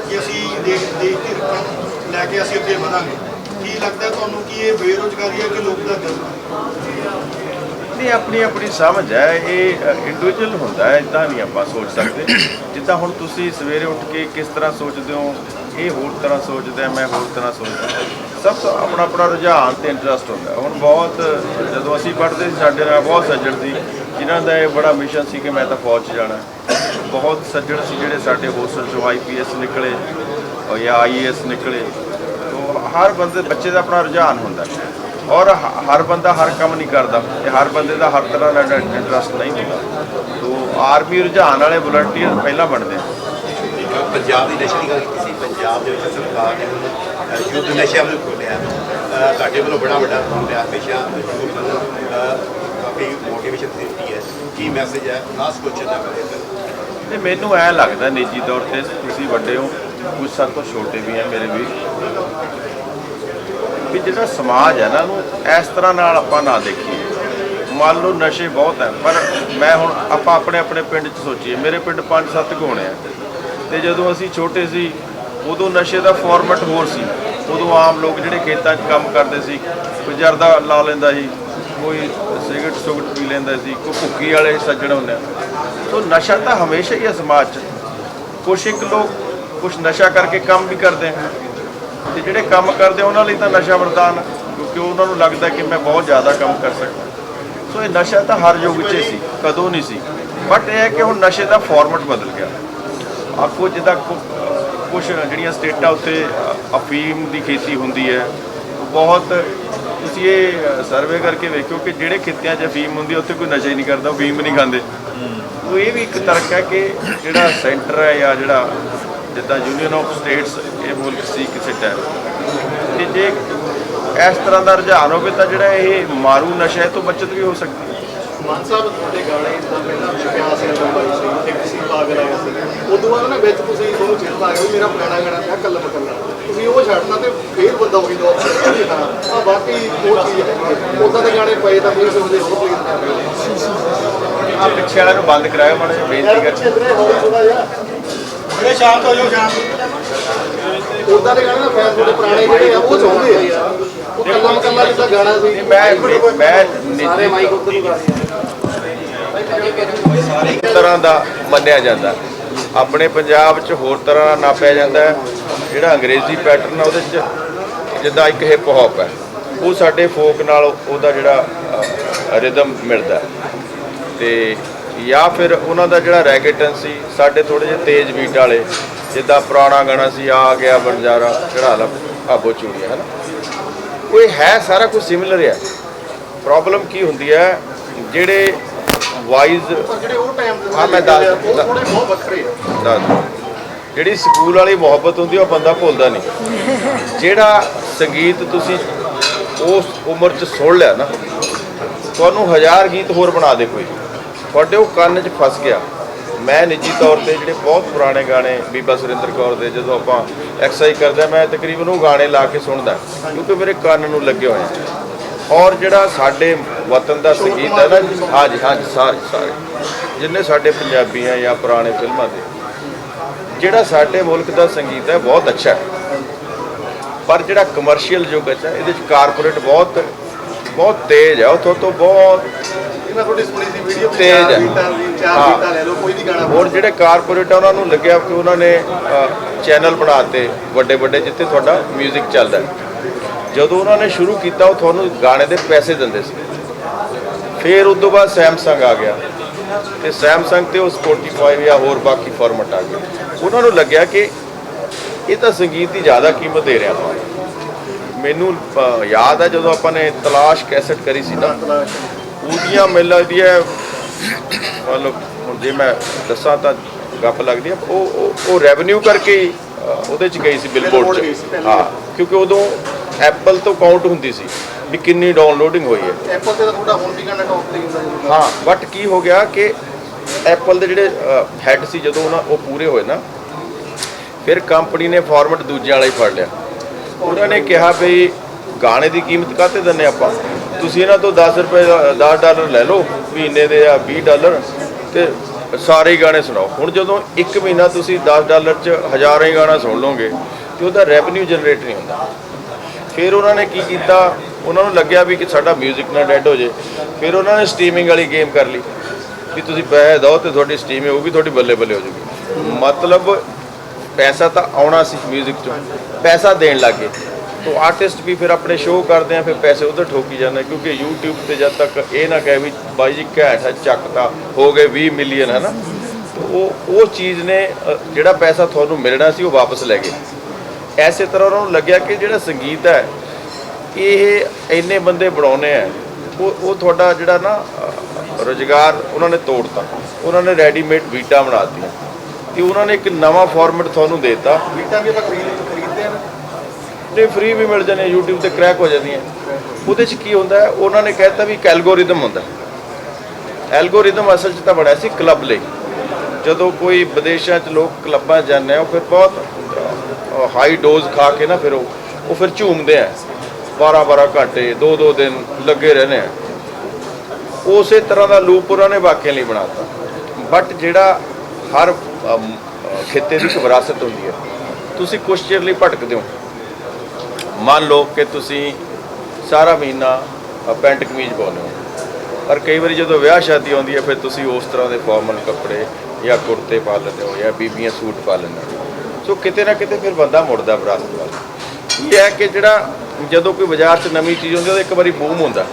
ਕਿ ਅਸੀਂ ਦੇਸ਼ ਦੇਸ਼ ਦੀ ਰੱਖਿਆ। ਲੈ ਕੇ ਅਸੀਂ ਅੱਗੇ ਵਧਾਂਗੇ। ਕੀ ਲੱਗਦਾ ਤੁਹਾਨੂੰ ਕਿ ਇਹ ਬੇਰੋਜ਼ਗਾਰੀ ਹੈ ਕਿ ਲੋਕ ਦਾ ਜਜ਼ਬਾ
ਨਹੀਂ, ਆਪਣੀ ਆਪਣੀ ਸਮਝ ਹੈ, ਇਹ ਇੰਡੀਵਿਜੂਅਲ ਹੁੰਦਾ ਹੈ ਇਦਾਂ ਨਹੀਂ ਆਪਾਂ ਸੋਚ ਸਕਦੇ। ਜਿੱਦਾਂ ਹੁਣ ਤੁਸੀਂ ਸਵੇਰੇ ਉੱਠ ਕੇ ਕਿਸ ਤਰ੍ਹਾਂ ਸੋਚਦੇ ਹੋ? ਇਹ ਹੋਰ ਤਰ੍ਹਾਂ ਸੋਚਦਾ, ਮੈਂ ਹੋਰ ਤਰ੍ਹਾਂ ਸੋਚਦਾ। ਸਭ ਤੋਂ ਆਪਣਾ ਆਪਣਾ ਰੁਝਾਨ ਤੇ ਇੰਟਰਸਟ ਹੁੰਦਾ। ਹੁਣ ਬਹੁਤ, ਜਦੋਂ ਅਸੀਂ ਪੜ੍ਹਦੇ ਸੀ, ਸਾਡੇ ਨਾਲ ਬਹੁਤ ਸੱਜਣ ਸੀ, ਜਿਨ੍ਹਾਂ ਦਾ ਇਹ ਬੜਾ ਮਿਸ਼ਨ ਸੀ ਕਿ ਮੈਂ ਤਾਂ ਫੌਜ 'ਚ ਜਾਣਾ। ਬਹੁਤ ਸੱਜਣ ਸੀ ਜਿਹੜੇ ਸਾਡੇ ਹੋਸਟਲ 'ਚੋਂ ਆਈਪੀਐਸ ਨਿਕਲੇ। ਜਾਂ ਆਈਏਐਸ ਨਿਕਲੇ। ਤੋ ਹਰ ਬੰਦੇ ਬੱਚੇ ਦਾ ਆਪਣਾ ਰੁਝਾਨ ਹੁੰਦਾ ਹੈ। ਔਰ ਹਰ ਬੰਦਾ ਹਰ ਕੰਮ ਨਹੀਂ ਕਰਦਾ। ਤੇ ਹਰ ਬੰਦੇ ਦਾ ਹਰ ਤਰ੍ਹਾਂ ਦਾ ਇੰਟਰਸਟ ਨਹੀਂ ਹੁੰਦਾ। ਤੋ ਆਰਮੀ ਰੁਝਾਨ ਵਾਲੇ ਵਲੰਟੀਅਰ ਪਹਿਲਾਂ ਬਣਦੇ
ਪੰਜਾਬ ਦੀ ਨਸ਼ੇ ਦੀ ਗੱਲ ਕੀਤੀ ਸੀ। ਪੰਜਾਬ ਦੇ ਵਿੱਚ ਸਰਕਾਰ ਨੇ ਯੁੱਧ ਨਸ਼ਿਆਂ ਨੂੰ ਖੋਲਿਆ ਤੁਹਾਡੇ ਵੱਲੋਂ ਬੜਾ ਵੱਡਾ ਕੰਮ ਲਿਆ ਹਮੇਸ਼ਾ ਕਾਫੀ ਮੋਟੀਵੇਸ਼ਨ ਦਿੱਤੀ ਹੈ। ਕੀ ਮੈਸੇਜ ਹੈ? ਲਾਸਟ ਕੁਐਸਚਨ
ਮੈਨੂੰ ਐ ਲੱਗਦਾ ਨਿੱਜੀ ਤੌਰ ਤੇ ਤੁਸੀਂ ਵੱਡੇ ਹੋ। ਕੁਝ ਸਾਡੇ ਤੋਂ ਛੋਟੇ ਵੀ ਆ ਮੇਰੇ ਵੀ। ਵੀ ਜਿਹੜਾ ਸਮਾਜ ਹੈ ਨਾ ਨੂੰ ਇਸ ਤਰ੍ਹਾਂ ਨਾਲ ਆਪਾਂ ਨਾ ਦੇਖੀਏ। ਮੰਨ ਲਓ ਨਸ਼ੇ ਬਹੁਤ ਹੈ ਪਰ ਮੈਂ ਹੁਣ ਆਪਾਂ ਆਪਣੇ ਆਪਣੇ ਪਿੰਡ 'ਚ ਸੋਚੀਏ, ਮੇਰੇ ਪਿੰਡ 5-7 ਹੋਣੇ ਆ। ਤੇ ਜਦੋਂ ਅਸੀਂ ਛੋਟੇ ਸੀ, ਉਦੋਂ ਨਸ਼ੇ ਦਾ ਫਾਰਮੈਟ ਹੋਰ ਸੀ। ਉਦੋਂ ਆਮ ਲੋਕ ਜਿਹੜੇ ਖੇਤਾਂ 'ਚ ਕੰਮ ਕਰਦੇ ਸੀ ਕੋਈ ਜਰਦਾ ਲਾ ਲੈਂਦਾ ਸੀ, ਕੋਈ ਸਿਗਰਟ ਸੁਗਟ ਪੀ ਲੈਂਦਾ ਸੀ, ਕੋਈ ਭੁੱਕੀ ਵਾਲੇ ਸੱਜਣ ਹੁੰਦੇ ਆ। ਸੋ ਨਸ਼ਾ ਤਾਂ ਹਮੇਸ਼ਾ ਹੀ ਹੈ ਸਮਾਜ 'ਚ। ਕੁਛ ਇੱਕ ਲੋਕ ਕੁਛ ਨਸ਼ਾ ਕਰਕੇ ਕੰਮ ਵੀ ਕਰਦੇ ਆ ਤੇ ਜਿਹੜੇ ਕੰਮ ਕਰਦੇ ਉਹਨਾਂ ਲਈ ਤਾਂ ਨਸ਼ਾ ਵਰਦਾਨ ਕਿਉਂਕਿ ਉਹਨਾਂ ਨੂੰ ਲੱਗਦਾ ਕਿ ਮੈਂ ਬਹੁਤ ਜ਼ਿਆਦਾ ਕੰਮ ਕਰ ਸਕਦਾ। ਸੋ ਇਹ ਨਸ਼ਾ ਤਾਂ ਹਰ ਯੁੱਗ 'ਚ ਸੀ ਕਦੋਂ ਨਹੀਂ ਸੀ। ਬਟ ਇਹ ਹੈ ਕਿ ਹੁਣ ਨਸ਼ੇ ਦਾ ਫਾਰਮੈਟ ਬਦਲ ਗਿਆ। ਆਪਕੋ ਜਿੱਦਾਂ ਕੁਝ ਜਿਹੜੀਆਂ ਸਟੇਟਾਂ ਉੱਤੇ ਅਫੀਮ ਦੀ ਖੇਤੀ ਹੁੰਦੀ ਹੈ ਉਹ ਬਹੁਤ ਤੁਸੀਂ ਇਹ ਸਰਵੇ ਕਰਕੇ ਵੇਖਿਓ ਕਿ ਜਿਹੜੇ ਖੇਤਿਆਂ 'ਚ ਅਫੀਮ ਹੁੰਦੀ ਉੱਥੇ ਕੋਈ ਨਸ਼ਾ ਹੀ ਨਹੀਂ ਕਰਦਾ ਅਫੀਮ ਨਹੀਂ ਖਾਂਦੇ। ਉਹ ਇਹ ਵੀ ਇੱਕ ਤਰਕ ਹੈ ਕਿ ਜਿਹੜਾ ਸੈਂਟਰ ਹੈ ਜਾਂ ਜਿਹੜਾ ਜਿੱਦਾਂ ਯੂਨੀਅਨ ਆਫ ਸਟੇਟਸ ਇਹ ਮੁਲਕ ਸੀ ਕਿਸੇ ਟਾਈਮ ਤੇ ਜੇ ਇਸ ਤਰ੍ਹਾਂ ਦਾ ਰੁਝਾਨ ਹੋਵੇ ਤਾਂ ਜਿਹੜਾ ਇਹ ਮਾਰੂ ਨਸ਼ਾ ਤੋਂ ਬਚਤ ਵੀ ਹੋ ਸਕਦੀ ਹੈ।
ਮਾਨ ਸਾਹਿਬ ਤੁਹਾਡੇ ਗਾਣੇ ਇਦਾਂ ਪਹਿਲਾਂ ਛਪਿਆ ਸੀ ਲੰਬਾਈ ਸੀ ਇੱਕ ਸੀ ਪਾਗਲ ਆਇਆ ਸੀ। ਉਦੋਂ ਬਾਅਦ ਨਾ ਵਿੱਚ ਤੁਸੀਂ ਤੁਹਾਨੂੰ ਚਿੰਤਾ ਆ ਗਿਆ ਵੀ ਮੇਰਾ ਪੁਰਾਣਾ ਗਾਣਾ ਪਿਆ ਕੱਲਾ ਮਕੱਲਾ ਤੁਸੀਂ ਉਹ ਛੱਡਣਾ ਤੇ ਫੇਰ ਬੰਦਾ ਉਹੀ ਦੋ ਵੀ ਹਾਂ ਆ ਬਾਕੀ ਉਹ ਚੀਜ਼ ਹੈ। ਉਦਾਂ ਦੇ ਗਾਣੇ ਪਏ ਤਾਂ ਪਲੀਜ਼ ਉਹਦੇ ਹੋਰ ਪਲੀਜ਼ ਕਰ
ਆ ਪਿੱਛੇ ਵਾਲਿਆਂ ਨੂੰ ਬੰਦ ਕਰਾਇਓ ਮਾੜਾ ਜਿਹਾ ਬੇਨਤੀ ਕਰ
ਚਿੰਦਰੇ ਹੌਲੀ ਥੋੜਾ ਜਿਹਾ
ਬੜੇ ਸ਼ਾਂਤ ਹੋ ਜਾਓ ਸ਼ਾਂਤ
ਉਦਾਂ ਦੇ ਗਾਣੇ ਨਾ ਫੈਨ ਤੁਹਾਡੇ ਪੁਰਾਣੇ ਜਿਹੜੇ ਆ ਉਹ ਚਾਹੁੰਦੇ ਆ। ਉਹ ਕੱਲਾ ਮਕੱਲਾ ਜਿੱਦਾਂ ਗਾਣਾ ਸੀ।
ਮੈਂ ਮੈਂ
ਸਾਰੇ ਮਾਈਕ ਉੱਧਰ ਨੂੰ ਕਰ
ਇੱਕ ਤਰ੍ਹਾਂ ਦਾ ਮੰਨਿਆ ਜਾਂਦਾ। ਆਪਣੇ ਪੰਜਾਬ 'ਚ ਹੋਰ ਤਰ੍ਹਾਂ ਨਾਲ ਨਾਪਿਆ ਜਾਂਦਾ ਹੈ। ਜਿਹੜਾ ਅੰਗਰੇਜ਼ੀ ਪੈਟਰਨ ਆ ਉਹਦੇ 'ਚ ਜਿੱਦਾਂ ਇੱਕ ਹਿਪ ਹੌਪ ਹੈ। ਉਹ ਸਾਡੇ ਫੋਕ ਨਾਲ ਉਹਦਾ ਜਿਹੜਾ ਰਿਦਮ ਮਿਲਦਾ। ਤੇ ਜਾਂ ਫਿਰ ਉਹਨਾਂ ਦਾ ਜਿਹੜਾ ਰੈਗੇਟਨ ਸੀ ਸਾਡੇ ਥੋੜੇ ਜਿਹੇ ਤੇਜ਼ ਬੀਟ ਵਾਲੇ ਜਿੱਦਾਂ ਪੁਰਾਣਾ ਗਾਣਾ ਸੀ ਆ ਗਿਆ ਬੰਜਾਰਾ ਚੜਾ ਲਾ ਆਬੋ ਚੂੜੀਆਂ ਹਨਾ? ਉਹ ਹੈ ਸਾਰਾ ਕੁਝ ਸਿਮਿਲਰ ਹੈ ਪ੍ਰੋਬਲਮ ਕੀ ਹੁੰਦੀ ਹੈ ਜਿਹੜੇ ਵਾਈਜ਼
ਜਿਹੜੇ ਉਹ ਟਾਈਮ ਦੇ
ਹਾਂ, ਮੈਂ ਦੱਸ-
ਥੋੜੇ ਬਹੁਤ ਵੱਖਰੇ ਆ।
ਜਿਹੜੀ ਸਕੂਲ ਵਾਲੀ ਮੁਹੱਬਤ ਹੁੰਦੀ ਆ, ਉਹ ਬੰਦਾ ਭੁੱਲਦਾ ਨਹੀਂ। ਜਿਹੜਾ ਸੰਗੀਤ ਤੁਸੀਂ ਉਸ ਉਮਰ 'ਚ ਸੁਣ ਲਿਆ ਨਾ ਤੁਹਾਨੂੰ ਹਜ਼ਾਰ ਗੀਤ ਹੋਰ ਬਣਾ ਦੇ ਕੋਈ। ਤੁਹਾਡੇ ਉਹ ਕੰਨ 'ਚ ਫਸ ਗਿਆ। ਮੈਂ ਨਿੱਜੀ ਤੌਰ ਤੇ ਜਿਹੜੇ ਬਹੁਤ ਪੁਰਾਣੇ ਗਾਣੇ ਬੀਬਾ ਸੁਰਿੰਦਰ ਕੌਰ ਦੇ ਜਦੋਂ ਆਪਾਂ ਐਕਸਰਸਾਈਜ਼ ਕਰਦੇ ਹਾਂ, ਮੈਂ ਤਕਰੀਬਨ ਉਹ ਗਾਣੇ ਲਾ ਕੇ ਸੁਣਦਾ ਕਿਉਂਕਿ ਮੇਰੇ ਕੰਨ ਨੂੰ ਲੱਗੇ ਹੋਏ ਔਰ ਜਿਹੜਾ ਸਾਡੇ ਵਤਨ ਦਾ ਸੰਗੀਤ ਹੈ ਨਾ ਹਾਂਜੀ ਹਾਂਜੀ ਸਾਰੇ ਸਾਰੇ ਜਿੰਨੇ ਸਾਡੇ ਪੰਜਾਬੀ ਆ ਜਾਂ ਪੁਰਾਣੇ ਫਿਲਮਾਂ ਦੇ ਜਿਹੜਾ ਸਾਡੇ ਮੁਲਕ ਦਾ ਸੰਗੀਤ ਹੈ ਬਹੁਤ ਅੱਛਾ ਹੈ। ਪਰ ਜਿਹੜਾ ਕਮਰਸ਼ੀਅਲ ਯੁੱਗ ਹੈ ਇਹਦੇ ਚ ਕਾਰਪੋਰੇਟ ਬਹੁਤ ਬਹੁਤ ਤੇਜ਼ ਹੈ ਉਥੋਂ ਤੋਂ ਬਹੁਤ
ਇਹਨਾਂ ਤੁਹਾਡੀ ਸੁਣੀ ਸੀ ਵੀਡੀਓ
ਤੇਜ਼ ਹੈ।
ਦੀ ਚਾਰ। ਗੀਤਾਂ ਲੈ ਲਓ ਕੋਈ ਵੀ ਗਾਣਾ
ਹੋਰ ਜਿਹੜੇ ਕਾਰਪੋਰੇਟ ਆ ਉਹਨਾਂ ਨੂੰ ਲੱਗਿਆ ਕਿ ਉਹਨਾਂ ਨੇ ਚੈਨਲ ਬਣਾਤੇ ਵੱਡੇ ਵੱਡੇ ਜਿੱਥੇ ਤੁਹਾਡਾ 뮤직 ਚੱਲਦਾ। ਜਦੋਂ ਉਹਨਾਂ ਨੇ ਸ਼ੁਰੂ ਕੀਤਾ ਉਹ ਤੁਹਾਨੂੰ ਗਾਣੇ ਦੇ ਪੈਸੇ ਦਿੰਦੇ ਸੀ ਫਿਰ ਉਸ ਤੋਂ ਬਾਅਦ ਸੈਮਸੰਗ ਆ ਗਿਆ ਤੇ ਸੈਮਸੰਗ ਤੇ ਉਹ ਸਪੋਟੀਫਾਈ ਜਾਂ ਹੋਰ ਬਾਕੀ ਫਾਰਮੈਟ ਆ ਗਏ ਉਹਨਾਂ ਨੂੰ ਲੱਗਿਆ ਕਿ ਇਹ ਤਾਂ ਸੰਗੀਤ ਦੀ ਜ਼ਿਆਦਾ ਕੀਮਤ ਦੇ ਰਿਹਾ ਆਪਾਂ ਮੈਨੂੰ ਯਾਦ ਹੈ ਜਦੋਂ ਆਪਾਂ ਨੇ ਤਲਾਸ਼ ਕੈਸਟ ਕਰੀ ਸੀ ਨਾ? ਉਹਦੀਆਂ ਮੈਨੂੰ ਲੱਗਦੀ ਹੈ ਮਤਲਬ ਹੁਣ ਜੇ ਮੈਂ ਦੱਸਾਂ ਤਾਂ ਗੱਪ ਲੱਗਦੀ ਹੈ ਉਹ ਉਹ- ਰੈਵਨਿਊ ਕਰਕੇ ਉਹਦੇ ਚ ਗਈ ਸੀ ਬਿਲਬੋਰਡ ਚ। ਹਾਂ ਕਿਉਂਕਿ ਉਦੋਂ ਐਪਲ ਤੋਂ ਕਾਊਂਟ ਹੁੰਦੀ ਸੀ ਵੀ ਕਿੰਨੀ ਡਾਊਨਲੋਡਿੰਗ ਹੋਈ ਹੈ।
ਐਪਲ ਤੇ ਤਾਂ ਤੁਹਾਡਾ ਹੁਣ ਵੀ ਗਾਣਾ ਟੌਪ ਤੇ ਹੁੰਦਾ ਜੀ
ਹਾਂ ਬਟ ਕੀ ਹੋ ਗਿਆ ਕਿ ਐਪਲ ਦੇ ਜਿਹੜੇ ਹੈੱਡ ਸੀ ਜਦੋਂ ਉਹਨਾਂ ਉਹ ਪੂਰੇ ਹੋਏ ਨਾ ਫਿਰ ਕੰਪਨੀ ਨੇ ਫਾਰਮੈਟ ਦੂਜਿਆਂ ਵਾਲਾ ਹੀ ਫੜ ਲਿਆ। ਉਹਨਾਂ ਨੇ ਕਿਹਾ ਵੀ ਗਾਣੇ ਦੀ ਕੀਮਤ ਕਾਹਤੇ ਦਿੰਨੇ ਆਪਾਂ? ਤੁਸੀਂ ਇਹਨਾਂ ਤੋਂ 10 ਰੁਪਏ ਦਾ- 10 ਡਾਲਰ ਲੈ ਲਓ, ਮਹੀਨੇ ਦੇ ਆ 20 ਡਾਲਰ, ਤੇ ਸਾਰੇ ਹੀ ਗਾਣੇ ਸੁਣਾਓ। ਹੁਣ ਜਦੋਂ ਇੱਕ ਮਹੀਨਾ ਤੁਸੀਂ 10 ਡਾਲਰ 'ਚ ਹਜ਼ਾਰਾਂ ਹੀ ਗਾਣਾ ਸੁਣ ਲਓਗੇ, ਤੇ ਉਹਦਾ ਰੈਵਨਿਊ ਜਨਰੇਟ ਨਹੀਂ ਹੁੰਦਾ। ਫਿਰ ਉਹਨਾਂ ਨੇ ਕੀ ਕੀਤਾ? ਉਹਨਾਂ ਨੂੰ ਲੱਗਿਆ ਵੀ ਕਿ ਸਾਡਾ 뮤직 ਨਾ ਡੈਡ ਹੋ ਜੇ। ਫਿਰ ਉਹਨਾਂ ਨੇ ਸਟ੍ਰੀਮਿੰਗ ਵਾਲੀ ਗੇਮ ਕਰ ਲਈ ਕਿ ਤੁਸੀਂ ਪੈਸੇ ਦਿਓ ਤੇ ਤੁਹਾਡੀ ਸਟੀਮਿੰਗ ਉਹ ਵੀ ਤੁਹਾਡੀ ਬੱਲੇ ਬੱਲੇ ਹੋ ਜੂਗੀ। ਮਤਲਬ ਪੈਸਾ ਤਾਂ ਆਉਣਾ ਸੀ 뮤직 ਚੋਂ ਪੈਸਾ ਦੇਣ ਲੱਗੇ। ਤੋ ਆਰਟਿਸਟ ਵੀ ਫਿਰ ਆਪਣੇ ਸ਼ੋਅ ਕਰਦੇ ਆ ਫਿਰ ਪੈਸੇ ਉਧਰ ਠੋਕੀ ਜਾਂਦੇ ਕਿਉਂਕਿ YouTube ਤੇ ਜਦ ਤੱਕ ਇਹ ਨਾ ਕਹੇ ਵੀ ਬਾਈ ਜੀ ਘੈਂਟ ਹੈ ਚੱਕਤਾ ਹੋ ਗਏ 20 ਮਿਲੀਅਨ ਹੈ ਨਾ ਤੋ ਉਹ ਉਹ ਚੀਜ਼ ਨੇ ਜਿਹੜਾ ਪੈਸਾ ਤੁਹਾਨੂੰ ਮਿਲਣਾ ਸੀ ਉਹ ਵਾਪਸ ਲੈ ਗਏ। ਐਸੇ ਤਰ੍ਹਾਂ ਉਹਨਾਂ ਨੂੰ ਲੱਗਿਆ ਕਿ ਜਿਹੜਾ ਸੰਗੀਤ ਹੈ ਇਹ ਇੰਨੇ ਬੰਦੇ ਬਣਾਉਨੇ ਆ ਉਹ ਉਹ ਤੁਹਾਡਾ ਜਿਹੜਾ ਨਾ ਅ, ਰੁਜ਼ਗਾਰ ਉਹਨਾਂ ਨੇ ਤੋੜਤਾ। ਉਹਨਾਂ ਨੇ ਰੈਡੀਮੇਡ ਬੀਟਾਂ ਬਣਾ ਦਿੱਤੀਆਂ। ਤੇ ਉਹਨਾਂ ਨੇ ਇੱਕ ਨਵਾਂ ਫਾਰਮੈਟ ਤੁਹਾਨੂੰ ਦੇਤਾ।
ਬੀਟਾਂ ਵੀ ਆਪਾਂ ਖਰੀਦ ਖਰੀਦਦੇ ਆ
ਤੇ ਫ੍ਰੀ ਵੀ ਮਿਲ ਜਾਂਦੇ YouTube ਤੇ ਕ੍ਰੈਕ ਹੋ ਜਾਂਦੀਆਂ। ਉਹਦੇ 'ਚ ਕੀ ਹੁੰਦਾ ਉਹਨਾਂ ਨੇ ਕਹਿਤਾ ਵੀ ਇੱਕ ਐਲਗੋਰਿਦਮ ਹੁੰਦਾ ਐਲਗੋਰਿਦਮ ਅਸਲ 'ਚ ਤਾਂ ਬਣਿਆ ਸੀ ਕਲੱਬ ਲਈ। ਜਦੋਂ ਕੋਈ ਵਿਦੇਸ਼ਾਂ 'ਚ ਲੋਕ ਕਲੱਬਾਂ ਜਾਂਦੇ ਆ ਉਹ ਫਿਰ ਬਹੁਤ ਹਾਈ ਡੋਜ਼ ਖਾ ਕੇ ਨਾ ਫਿਰ ਉਹ ਉਹ ਫਿਰ ਝੂਮਦੇ ਆ। 12 12 ਘੰਟੇ 2 2 ਦਿਨ ਲੱਗੇ ਰਹਿੰਦੇ ਆ। ਉਸੇ ਤਰ੍ਹਾਂ ਦਾ ਲੂਪ ਉਹਨਾਂ ਨੇ ਵਾਕਿਆ ਲਈ ਬਣਾਤਾ ਬਟ ਜਿਹੜਾ ਹਰ ਅਮ, ਖਿੱਤੇ ਦੀ ਇੱਕ ਵਿਰਾਸਤ ਹੁੰਦੀ ਹੈ। ਤੁਸੀਂ ਕੁਛ ਚਿਰ ਲਈ ਭਟਕਦੇ ਹੋ। ਮੰਨ ਲਓ ਕਿ ਤੁਸੀਂ ਸਾਰਾ ਮਹੀਨਾ ਪੈਂਟ ਕਮੀਜ਼ ਪਾਉਂਦੇ ਹੋ। ਪਰ ਕਈ ਵਾਰੀ ਜਦੋਂ ਵਿਆਹ ਸ਼ਾਦੀ ਆਉਂਦੀ ਹੈ ਫਿਰ ਤੁਸੀਂ ਉਸ ਤਰ੍ਹਾਂ ਦੇ ਫਾਰਮਲ ਕੱਪੜੇ ਜਾਂ ਕੁੜਤੇ ਪਾ ਲੈਂਦੇ ਹੋ ਜਾਂ ਬੀਬੀਆਂ ਸੂਟ ਪਾ ਲੈਂਦੇ ਹੋ। ਸੋ ਕਿਤੇ ਨਾ ਕਿਤੇ ਫਿਰ ਬੰਦਾ ਮੁੜਦਾ ਵਿਰਾਸਤ ਵੱਲ। ਇਹ ਹੈ ਕਿ ਜਿਹੜਾ ਜਦੋਂ ਕੋਈ ਬਾਜ਼ਾਰ 'ਚ ਨਵੀਂ ਚੀਜ਼ ਹੁੰਦੀ ਉਹਦਾ ਇੱਕ ਵਾਰੀ ਬੂਮ ਹੁੰਦਾ।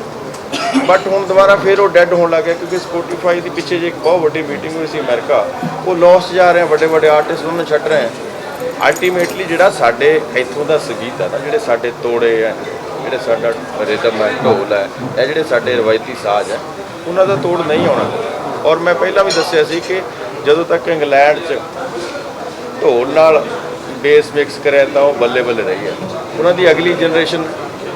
ਬਟ ਹੁਣ ਦੁਬਾਰਾ ਫਿਰ ਉਹ ਡੈੱਡ ਹੋਣ ਲੱਗ ਗਿਆ ਕਿਉਂਕਿ ਸਪੋਟੀਫਾਈ ਦੀ ਪਿੱਛੇ ਜੇ ਇੱਕ ਬਹੁਤ ਵੱਡੀ ਮੀਟਿੰਗ ਹੋਈ ਸੀ ਅਮਰੀਕਾ। ਉਹ ਲਾਸ ਜਾ ਰਹੇ ਵੱਡੇ ਵੱਡੇ ਆਰਟਿਸਟ ਉਹਨਾਂ ਨੂੰ ਛੱਡ ਰਹੇ ਅਲਟੀਮੇਟਲੀ ਜਿਹੜਾ ਸਾਡੇ ਇੱਥੋਂ ਦਾ ਸੰਗੀਤ ਹੈ ਨਾ, ਜਿਹੜੇ ਸਾਡੇ ਤੋੜੇ ਆ, ਜਿਹੜੇ ਸਾਡਾ ਰਿਦਮ ਹੈ, ਢੋਲ ਹੈ ਇਹ ਜਿਹੜੇ ਸਾਡੇ ਰਵਾਇਤੀ ਸਾਜ਼ ਹੈ, ਉਹਨਾਂ ਦਾ ਤੋੜ ਨਹੀਂ ਆਉਣਾ। ਔਰ ਮੈਂ ਪਹਿਲਾਂ ਵੀ ਦੱਸਿਆ ਸੀ ਕਿ ਜਦੋਂ ਤੱਕ ਇੰਗਲੈਂਡ 'ਚ ਢੋਲ ਨਾਲ ਬੇਸ ਮਿਕਸ ਕਰਿਆ ਤਾਂ ਉਹ ਬੱਲੇ ਬੱਲੇ ਰਹੀ ਹੈ। ਉਹਨਾਂ ਦੀ ਅਗਲੀ ਜਨਰੇਸ਼ਨ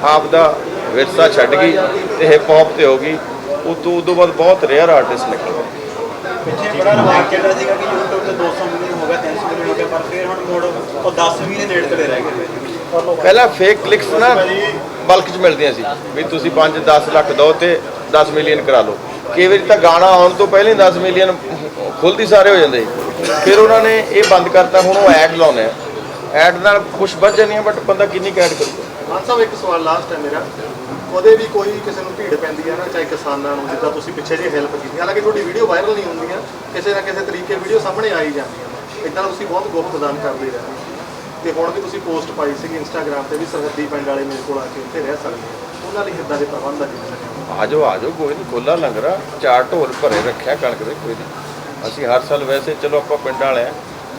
ਆਪ ਦਾ ਵਿਰਸਾ ਛੱਡ ਗਈ ਤੇ ਹਿਪ ਹੌਪ ਤੇ ਹੋ ਗਈ। ਉਹ ਤੋਂ ਉਦੋਂ ਬਾਅਦ ਬਹੁਤ ਰੇਅਰ ਆਰਟਿਸਟ ਨਿਕਲ। ਗਏ
ਪਿੱਛੇ ਬੜਾ ਰਿਵਾਜ ਚੱਲ ਰਿਹਾ ਸੀਗਾ ਕਿ YouTube ਤੇ 200 ਮਿਲੀਅਨ ਹੋ ਗਿਆ 300 ਮਿਲੀਅਨ ਹੋ ਗਿਆ ਪਰ ਫਿਰ ਹੁਣ ਮੋੜ ਉਹ 10 ਵੀ ਦੇ ਨੇੜੇ ਤੇੜੇ ਰਹਿ ਗਏ।
ਪਹਿਲਾਂ ਫੇਕ ਕਲਿੱਕਸ ਨਾ ਬਲਕ 'ਚ ਮਿਲਦੀਆਂ ਸੀ ਵੀ ਤੁਸੀਂ 5-10 ਲੱਖ ਦਿਓ ਤੇ 10 ਮਿਲੀਅਨ ਕਰਾ ਲਓ। ਕਈ ਵਾਰੀ ਤਾਂ ਗਾਣਾ ਆਉਣ ਤੋਂ ਪਹਿਲਾਂ ਹੀ 10 ਮਿਲੀਅਨ ਖੁੱਲਦੀ ਸਾਰੇ ਹੋ ਜਾਂਦੇ। ਸੀ। ਫਿਰ ਉਹਨਾਂ ਨੇ ਇਹ ਬੰਦ ਕਰਤਾ ਹੁਣ ਉਹ ਐਡ ਲਾਉਂਦੇ ਆ। ਐਡ ਨਾਲ ਕੁਝ ਵੱਧ ਜਾਂਦੀਆਂ ਬਟ ਬੰਦਾ ਕਿੰਨੀ ਐਡ ਕਰੂਗਾ
ਮਾਨ ਸਾਹਿਬ ਇੱਕ ਸਵਾਲ ਲਾਸਟ ਹੈ ਮੇਰਾ। ਉਹਦੇ ਵੀ ਕੋਈ ਕਿਸੇ ਨੂੰ ਭੀੜ ਪੈਂਦੀ ਹੈ ਨਾ, ਚਾਹੇ ਕਿਸਾਨਾਂ ਨੂੰ, ਜਿੱਦਾਂ ਤੁਸੀਂ ਪਿੱਛੇ ਜੇ ਹੈਲਪ ਕੀਤੀ ਹਾਲਾਂਕਿ ਤੁਹਾਡੀ ਵੀਡੀਓ ਵਾਇਰਲ ਨਹੀਂ ਹੁੰਦੀਆਂ ਕਿਸੇ ਨਾ ਕਿਸੇ ਤਰੀਕੇ ਵੀਡੀਓ ਸਾਹਮਣੇ ਆ ਹੀ ਜਾਂਦੀਆਂ ਨੇ। ਇਦਾਂ ਤੁਸੀਂ ਬਹੁਤ ਗੋਹ ਪ੍ਰਦਾਨ ਕਰਦੇ ਰਹਿੰਦੇ ਤੇ ਹੁਣ ਵੀ ਤੁਸੀਂ ਪੋਸਟ ਪਾਈ ਸੀ ਇੰਸਟਾਗ੍ਰam ਤੇ ਵੀ ਸਰਹੱਦੀ ਪਿੰਡ ਵਾਲੇ ਮੇਰੇ ਕੋਲ ਆ ਕੇ ਇੱਥੇ ਰਹਿ ਸਕਦੇ ਉਹਨਾਂ ਲਈ ਕਿੱਦਾਂ ਦੇ ਪ੍ਰਬੰਧ ਆ ਜੀ?
ਆਜੋ ਆਜੋ, ਕੋਈ ਨਹੀਂ ਖੋਲਾ ਲੰਗਰਾ, ਚਾਰ ਢੋਲ ਭਰੇ ਰੱਖਿਆ ਕਣਕ ਦੇ, ਕੋਈ ਨਹੀਂ ਅਸੀਂ ਹਰ ਸਾਲ ਵੈਸੇ, ਚਲੋ ਆਪਾਂ ਪਿੰਡ ਵਾਲੇ ਆ,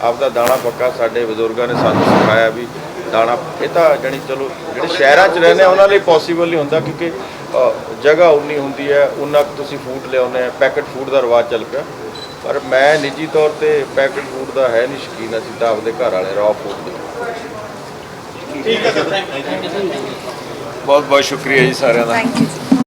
ਆਪਦਾ ਦਾਣਾ ਪੱਕਾ ਸਾਡੇ ਬਜ਼ੁਰਗਾਂ ਨੇ ਸਾਨੂੰ ਸਿਖਾਇਆ ਵੀ ਦਾਣਾ। ਇਹ ਤਾਂ ਜਾਣੀ ਚਲੋ ਜਿਹੜੇ ਸ਼ਹਿਰਾਂ 'ਚ ਰਹਿੰਦੇ ਆ ਉਹਨਾਂ ਲਈ ਪੋਸੀਬਲ ਨਹੀਂ ਹੁੰਦਾ ਕਿਉਂਕਿ ਜਗ੍ਹਾ ਉਨੀ ਹੁੰਦੀ ਹੈ ਉਨਾ ਕੁ ਤੁਸੀਂ ਫੂਡ ਲਿਆਉਂਦੇ ਆ ਪੈਕਟ ਫੂਡ ਦਾ ਰਿਵਾਜ ਚੱਲ ਪਿਆ। ਪਰ ਮੈਂ ਨਿੱਜੀ ਤੌਰ ਤੇ ਪੈਕਟ ਫੂਡ ਦਾ ਹੈ ਨਹੀਂ ਸ਼ੌਕੀਨ ਅਸੀਂ ਤਾਂ ਆਪਦੇ ਘਰ ਵਾਲੇ ਰॉ ਫੂਡ ਦੇ।
ਬਹੁਤ ਬਹੁਤ ਸ਼ੁਕਰੀਆ ਜੀ ਸਾਰਿਆਂ ਦਾ।
Thank you